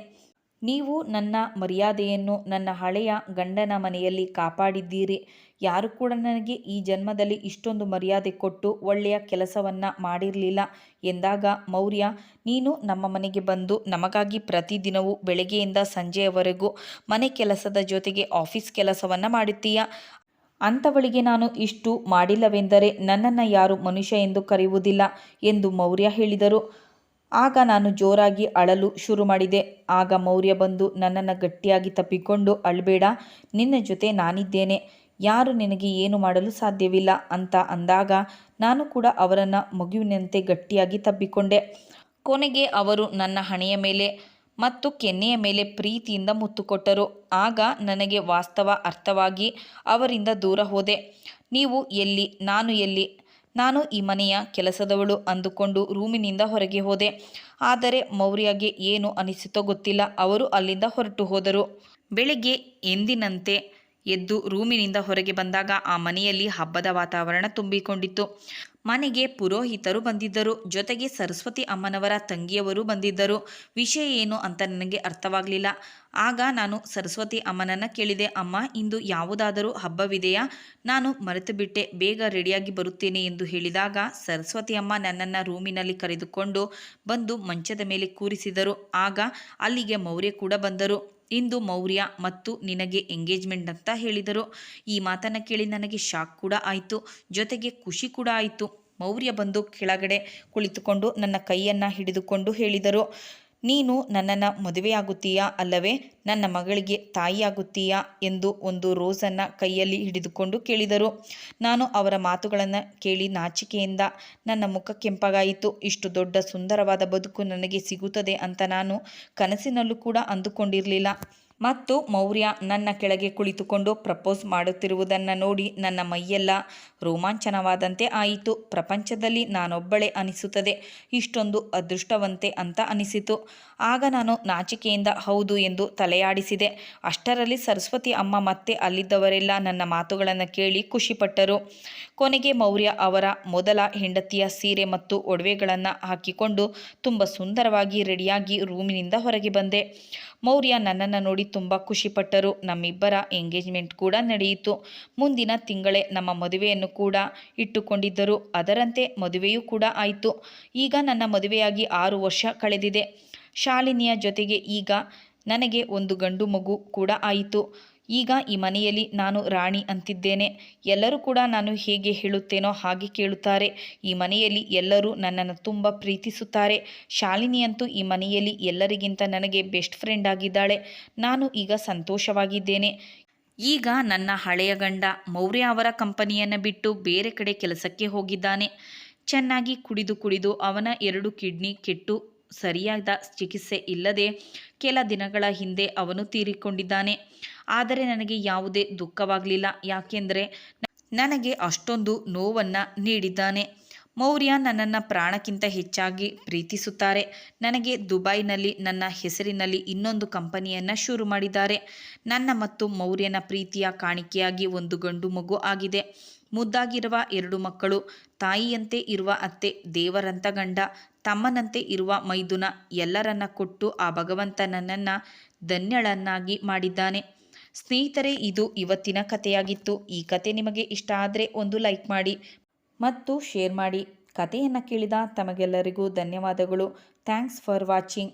ನೀವು ನನ್ನ ಮರ್ಯಾದೆಯನ್ನು ನನ್ನ ಹಳೆಯ ಗಂಡನ ಮನೆಯಲ್ಲಿ ಕಾಪಾಡಿದ್ದೀರಿ. ಯಾರು ಕೂಡ ನನಗೆ ಈ ಜನ್ಮದಲ್ಲಿ ಇಷ್ಟೊಂದು ಮರ್ಯಾದೆ ಕೊಟ್ಟು ಒಳ್ಳೆಯ ಕೆಲಸವನ್ನು ಮಾಡಿರಲಿಲ್ಲ ಎಂದಾಗ, ಮೌರ್ಯ, ನೀನು ನಮ್ಮ ಮನೆಗೆ ಬಂದು ನಮಗಾಗಿ ಪ್ರತಿದಿನವೂ ಬೆಳಗ್ಗೆಯಿಂದ ಸಂಜೆಯವರೆಗೂ ಮನೆ ಕೆಲಸದ ಜೊತೆಗೆ ಆಫೀಸ್ ಕೆಲಸವನ್ನು ಮಾಡುತ್ತೀಯ ಅಂಥವಳಿಗೆ ನಾನು ಇಷ್ಟು ಮಾಡಿಲ್ಲವೆಂದರೆ ನನ್ನನ್ನು ಯಾರು ಮನುಷ್ಯ ಎಂದು ಕರೆಯುವುದಿಲ್ಲ ಎಂದು ಮೌರ್ಯ ಹೇಳಿದರು. ಆಗ ನಾನು ಜೋರಾಗಿ ಅಳಲು ಶುರು ಮಾಡಿದೆ. ಆಗ ಮೌರ್ಯ ಬಂದು ನನ್ನನ್ನು ಗಟ್ಟಿಯಾಗಿ ತಪ್ಪಿಕೊಂಡು, ಅಳಬೇಡ, ನಿನ್ನ ಜೊತೆ ನಾನಿದ್ದೇನೆ. ಯಾರು ನಿನಗೆ ಏನು ಮಾಡಲು ಸಾಧ್ಯವಿಲ್ಲ ಅಂತ ಅಂದಾಗ ನಾನು ಕೂಡ ಅವರನ್ನು ಮಗುವಿನಂತೆ ಗಟ್ಟಿಯಾಗಿ ತಬ್ಬಿಕೊಂಡೆ ಕೊನೆಗೆ ಅವರು ನನ್ನ ಹಣೆಯ ಮೇಲೆ ಮತ್ತು ಕೆನ್ನೆಯ ಮೇಲೆ ಪ್ರೀತಿಯಿಂದ ಮುತ್ತು ಕೊಟ್ಟರು ಆಗ ನನಗೆ ವಾಸ್ತವ ಅರ್ಥವಾಗಿ ಅವರಿಂದ ದೂರ ಹೋದೆ. ನೀವು ಎಲ್ಲಿ? ನಾನು ಎಲ್ಲಿ? ನಾನು ಈ ಮನೆಯ ಕೆಲಸದವಳು ಅಂದುಕೊಂಡು ರೂಮಿನಿಂದ ಹೊರಗೆ ಹೋದೆ. ಆದರೆ ಮೌರ್ಯಗೆ ಏನು ಅನಿಸಿತೋ ಗೊತ್ತಿಲ್ಲ. ಅವರು ಅಲ್ಲಿಂದ ಹೊರಟು ಹೋದರು. ಬೆಳಿಗ್ಗೆ ಎಂದಿನಂತೆ ಎದ್ದು ರೂಮಿನಿಂದ ಹೊರಗೆ ಬಂದಾಗ ಆ ಮನೆಯಲ್ಲಿ ಹಬ್ಬದ ವಾತಾವರಣ ತುಂಬಿಕೊಂಡಿತ್ತು. ಮನೆಗೆ ಪುರೋಹಿತರು ಬಂದಿದ್ದರು. ಜೊತೆಗೆ ಸರಸ್ವತಿ ಅಮ್ಮನವರ ತಂಗಿಯವರು ಬಂದಿದ್ದರು. ವಿಷಯ ಏನು ಅಂತ ನನಗೆ ಅರ್ಥವಾಗಲಿಲ್ಲ. ಆಗ ನಾನು ಸರಸ್ವತಿ ಅಮ್ಮನನ್ನು ಕೇಳಿದೆ. ಅಮ್ಮ, ಇಂದು ಯಾವುದಾದರೂ ಹಬ್ಬವಿದೆಯಾ? ನಾನು ಮರೆತು ಬಿಟ್ಟೆ ಬೇಗ ರೆಡಿಯಾಗಿ ಬರುತ್ತೇನೆ ಎಂದು ಹೇಳಿದಾಗ ಸರಸ್ವತಿ ಅಮ್ಮ ನನ್ನನ್ನು ರೂಮಿನಲ್ಲಿ ಕರೆದುಕೊಂಡು ಬಂದು ಮಂಚದ ಮೇಲೆ ಕೂರಿಸಿದರು. ಆಗ ಅಲ್ಲಿಗೆ ಮೌರ್ಯ ಕೂಡ ಬಂದರು. ಇಂದು ಮೌರ್ಯ ಮತ್ತು ನಿನಗೆ ಎಂಗೇಜ್ಮೆಂಟ್ ಅಂತ ಹೇಳಿದರು. ಈ ಮಾತನ್ನು ಕೇಳಿ ನನಗೆ ಶಾಕ್ ಕೂಡ ಆಯಿತು. ಜೊತೆಗೆ ಖುಷಿ ಕೂಡ ಆಯಿತು. ಮೌರ್ಯ ಬಂದು ಕೆಳಗಡೆ ಕುಳಿತುಕೊಂಡು ನನ್ನ ಕೈಯನ್ನು ಹಿಡಿದುಕೊಂಡು ಹೇಳಿದರು. ನೀನು ನನ್ನನ್ನು ಮದುವೆಯಾಗುತ್ತೀಯಾ ಅಲ್ಲವೇ ನನ್ನ ಮಗಳಿಗೆ ತಾಯಿಯಾಗುತ್ತೀಯಾ ಎಂದು ಒಂದು ರೋಸನ್ನು ಕೈಯಲ್ಲಿ ಹಿಡಿದುಕೊಂಡು ಕೇಳಿದರು. ನಾನು ಅವರ ಮಾತುಗಳನ್ನು ಕೇಳಿ ನಾಚಿಕೆಯಿಂದ, ನನ್ನ ಮುಖ ಕೆಂಪಗಾಯಿತು, ಇಷ್ಟು ದೊಡ್ಡ ಸುಂದರವಾದ ಬದುಕು ನನಗೆ ಸಿಗುತ್ತದೆ ಅಂತ ನಾನು ಕನಸಿನಲ್ಲೂ ಕೂಡ ಅಂದುಕೊಂಡಿರಲಿಲ್ಲ. ಮತ್ತು ಮೌರ್ಯ ನನ್ನ ಕೆಳಗೆ ಕುಳಿತುಕೊಂಡು ಪ್ರಪೋಸ್ ಮಾಡುತ್ತಿರುವುದನ್ನು ನೋಡಿ ನನ್ನ ಮೈಯೆಲ್ಲ ರೋಮಾಂಚನವಾದಂತೆ ಆಯಿತು. ಪ್ರಪಂಚದಲ್ಲಿ ನಾನೊಬ್ಬಳೇ ಅನಿಸುತ್ತದೆ. ಇಷ್ಟೊಂದು ಅದೃಷ್ಟವಂತೆ ಅಂತ ಅನಿಸಿತು. ಆಗ ನಾನು ನಾಚಿಕೆಯಿಂದ ಹೌದು ಎಂದು ತಲೆಯಾಡಿಸಿದೆ. ಅಷ್ಟರಲ್ಲಿ ಸರಸ್ವತಿ ಅಮ್ಮ ಮತ್ತೆ ಅಲ್ಲಿದ್ದವರೆಲ್ಲ ನನ್ನ ಮಾತುಗಳನ್ನು ಕೇಳಿ ಖುಷಿಪಟ್ಟರು. ಕೊನೆಗೆ ಮೌರ್ಯ ಅವರ ಮೊದಲ ಹೆಂಡತಿಯ ಸೀರೆ ಮತ್ತು ಒಡವೆಗಳನ್ನು ಹಾಕಿಕೊಂಡು ತುಂಬ ಸುಂದರವಾಗಿ ರೆಡಿಯಾಗಿ ರೂಮಿನಿಂದ ಹೊರಗೆ ಬಂದೆ. ಮೌರ್ಯ ನನ್ನನ್ನು ನೋಡಿ ತುಂಬ ಖುಷಿಪಟ್ಟರು ನಮ್ಮಿಬ್ಬರ ಎಂಗೇಜ್ಮೆಂಟ್ ಕೂಡ ನಡೆಯಿತು. ಮುಂದಿನ ತಿಂಗಳೇ ನಮ್ಮ ಮದುವೆಯನ್ನು ಕೂಡ ಇಟ್ಟುಕೊಂಡಿದ್ದರು. ಅದರಂತೆ ಮದುವೆಯೂ ಕೂಡ ಆಯಿತು. ಈಗ ನನ್ನ ಮದುವೆಯಾಗಿ ಆರು ವರ್ಷ ಕಳೆದಿದೆ. ಶಾಲಿನಿಯ ಜೊತೆಗೆ ಈಗ ನನಗೆ ಒಂದು ಗಂಡು ಮಗು ಕೂಡ ಆಯಿತು. ಈಗ ಈ ಮನೆಯಲ್ಲಿ ನಾನು ರಾಣಿ ಅಂತಿದ್ದೇನೆ. ಎಲ್ಲರೂ ಕೂಡ ನಾನು ಹೇಗೆ ಹೇಳುತ್ತೇನೋ ಹಾಗೆ ಕೇಳುತ್ತಾರೆ. ಈ ಮನೆಯಲ್ಲಿ ಎಲ್ಲರೂ ನನ್ನನ್ನು ತುಂಬ ಪ್ರೀತಿಸುತ್ತಾರೆ. ಶಾಲಿನಿಯಂತೂ ಈ ಮನೆಯಲ್ಲಿ ಎಲ್ಲರಿಗಿಂತ ನನಗೆ ಬೆಸ್ಟ್ ಫ್ರೆಂಡ್ ಆಗಿದ್ದಾಳೆ. ನಾನು ಈಗ ಸಂತೋಷವಾಗಿದ್ದೇನೆ. ಈಗ ನನ್ನ ಹಳೆಯ ಗಂಡ ಮೌರ್ಯ ಅವರ ಕಂಪನಿಯನ್ನು ಬಿಟ್ಟು ಬೇರೆ ಕಡೆ ಕೆಲಸಕ್ಕೆ ಹೋಗಿದ್ದಾನೆ. ಚೆನ್ನಾಗಿ ಕುಡಿದು ಕುಡಿದು ಅವನ ಎರಡು ಕಿಡ್ನಿ ಕೆಟ್ಟು ಸರಿಯಾದ ಚಿಕಿತ್ಸೆ ಇಲ್ಲದೆ ಕೆಲ ದಿನಗಳ ಹಿಂದೆ ಅವನು ತೀರಿಕೊಂಡಿದ್ದಾನೆ. ಆದರೆ ನನಗೆ ಯಾವುದೇ ದುಃಖವಾಗಲಿಲ್ಲ. ಯಾಕೆಂದರೆ ನನಗೆ ಅಷ್ಟೊಂದು ನೋವನ್ನು ನೀಡಿದ್ದಾನೆ. ಮೌರ್ಯ ನನ್ನನ್ನು ಪ್ರಾಣಕ್ಕಿಂತ ಹೆಚ್ಚಾಗಿ ಪ್ರೀತಿಸುತ್ತಾರೆ. ನನಗೆ ದುಬೈನಲ್ಲಿ ನನ್ನ ಹೆಸರಿನಲ್ಲಿ ಇನ್ನೊಂದು ಕಂಪನಿಯನ್ನು ಶುರು ಮಾಡಿದ್ದಾರೆ. ನನ್ನ ಮತ್ತು ಮೌರ್ಯನ ಪ್ರೀತಿಯ ಕಾಣಿಕೆಯಾಗಿ ಒಂದು ಗಂಡು ಮಗು ಆಗಿದೆ. ಮುದ್ದಾಗಿರುವ ಎರಡು ಮಕ್ಕಳು, ತಾಯಿಯಂತೆ ಇರುವ ಅತ್ತೆ ದೇವರಂತ ಗಂಡ, ತಮ್ಮನಂತೆ ಇರುವ ಮೈದುನ ಎಲ್ಲರನ್ನ ಕೊಟ್ಟು ಆ ಭಗವಂತ ನನ್ನನ್ನು ಧನ್ಯಳನ್ನಾಗಿ ಮಾಡಿದ್ದಾನೆ. ಸ್ನೇಹಿತರೆ, ಇದು ಇವತ್ತಿನ ಕಥೆಯಾಗಿತ್ತು. ಈ ಕತೆ ನಿಮಗೆ ಇಷ್ಟ ಆದರೆ ಒಂದು ಲೈಕ್ ಮಾಡಿ ಮತ್ತು ಶೇರ್ ಮಾಡಿ. ಕಥೆಯನ್ನು ಕೇಳಿದ ತಮಗೆಲ್ಲರಿಗೂ ಧನ್ಯವಾದಗಳು. Thanks for watching.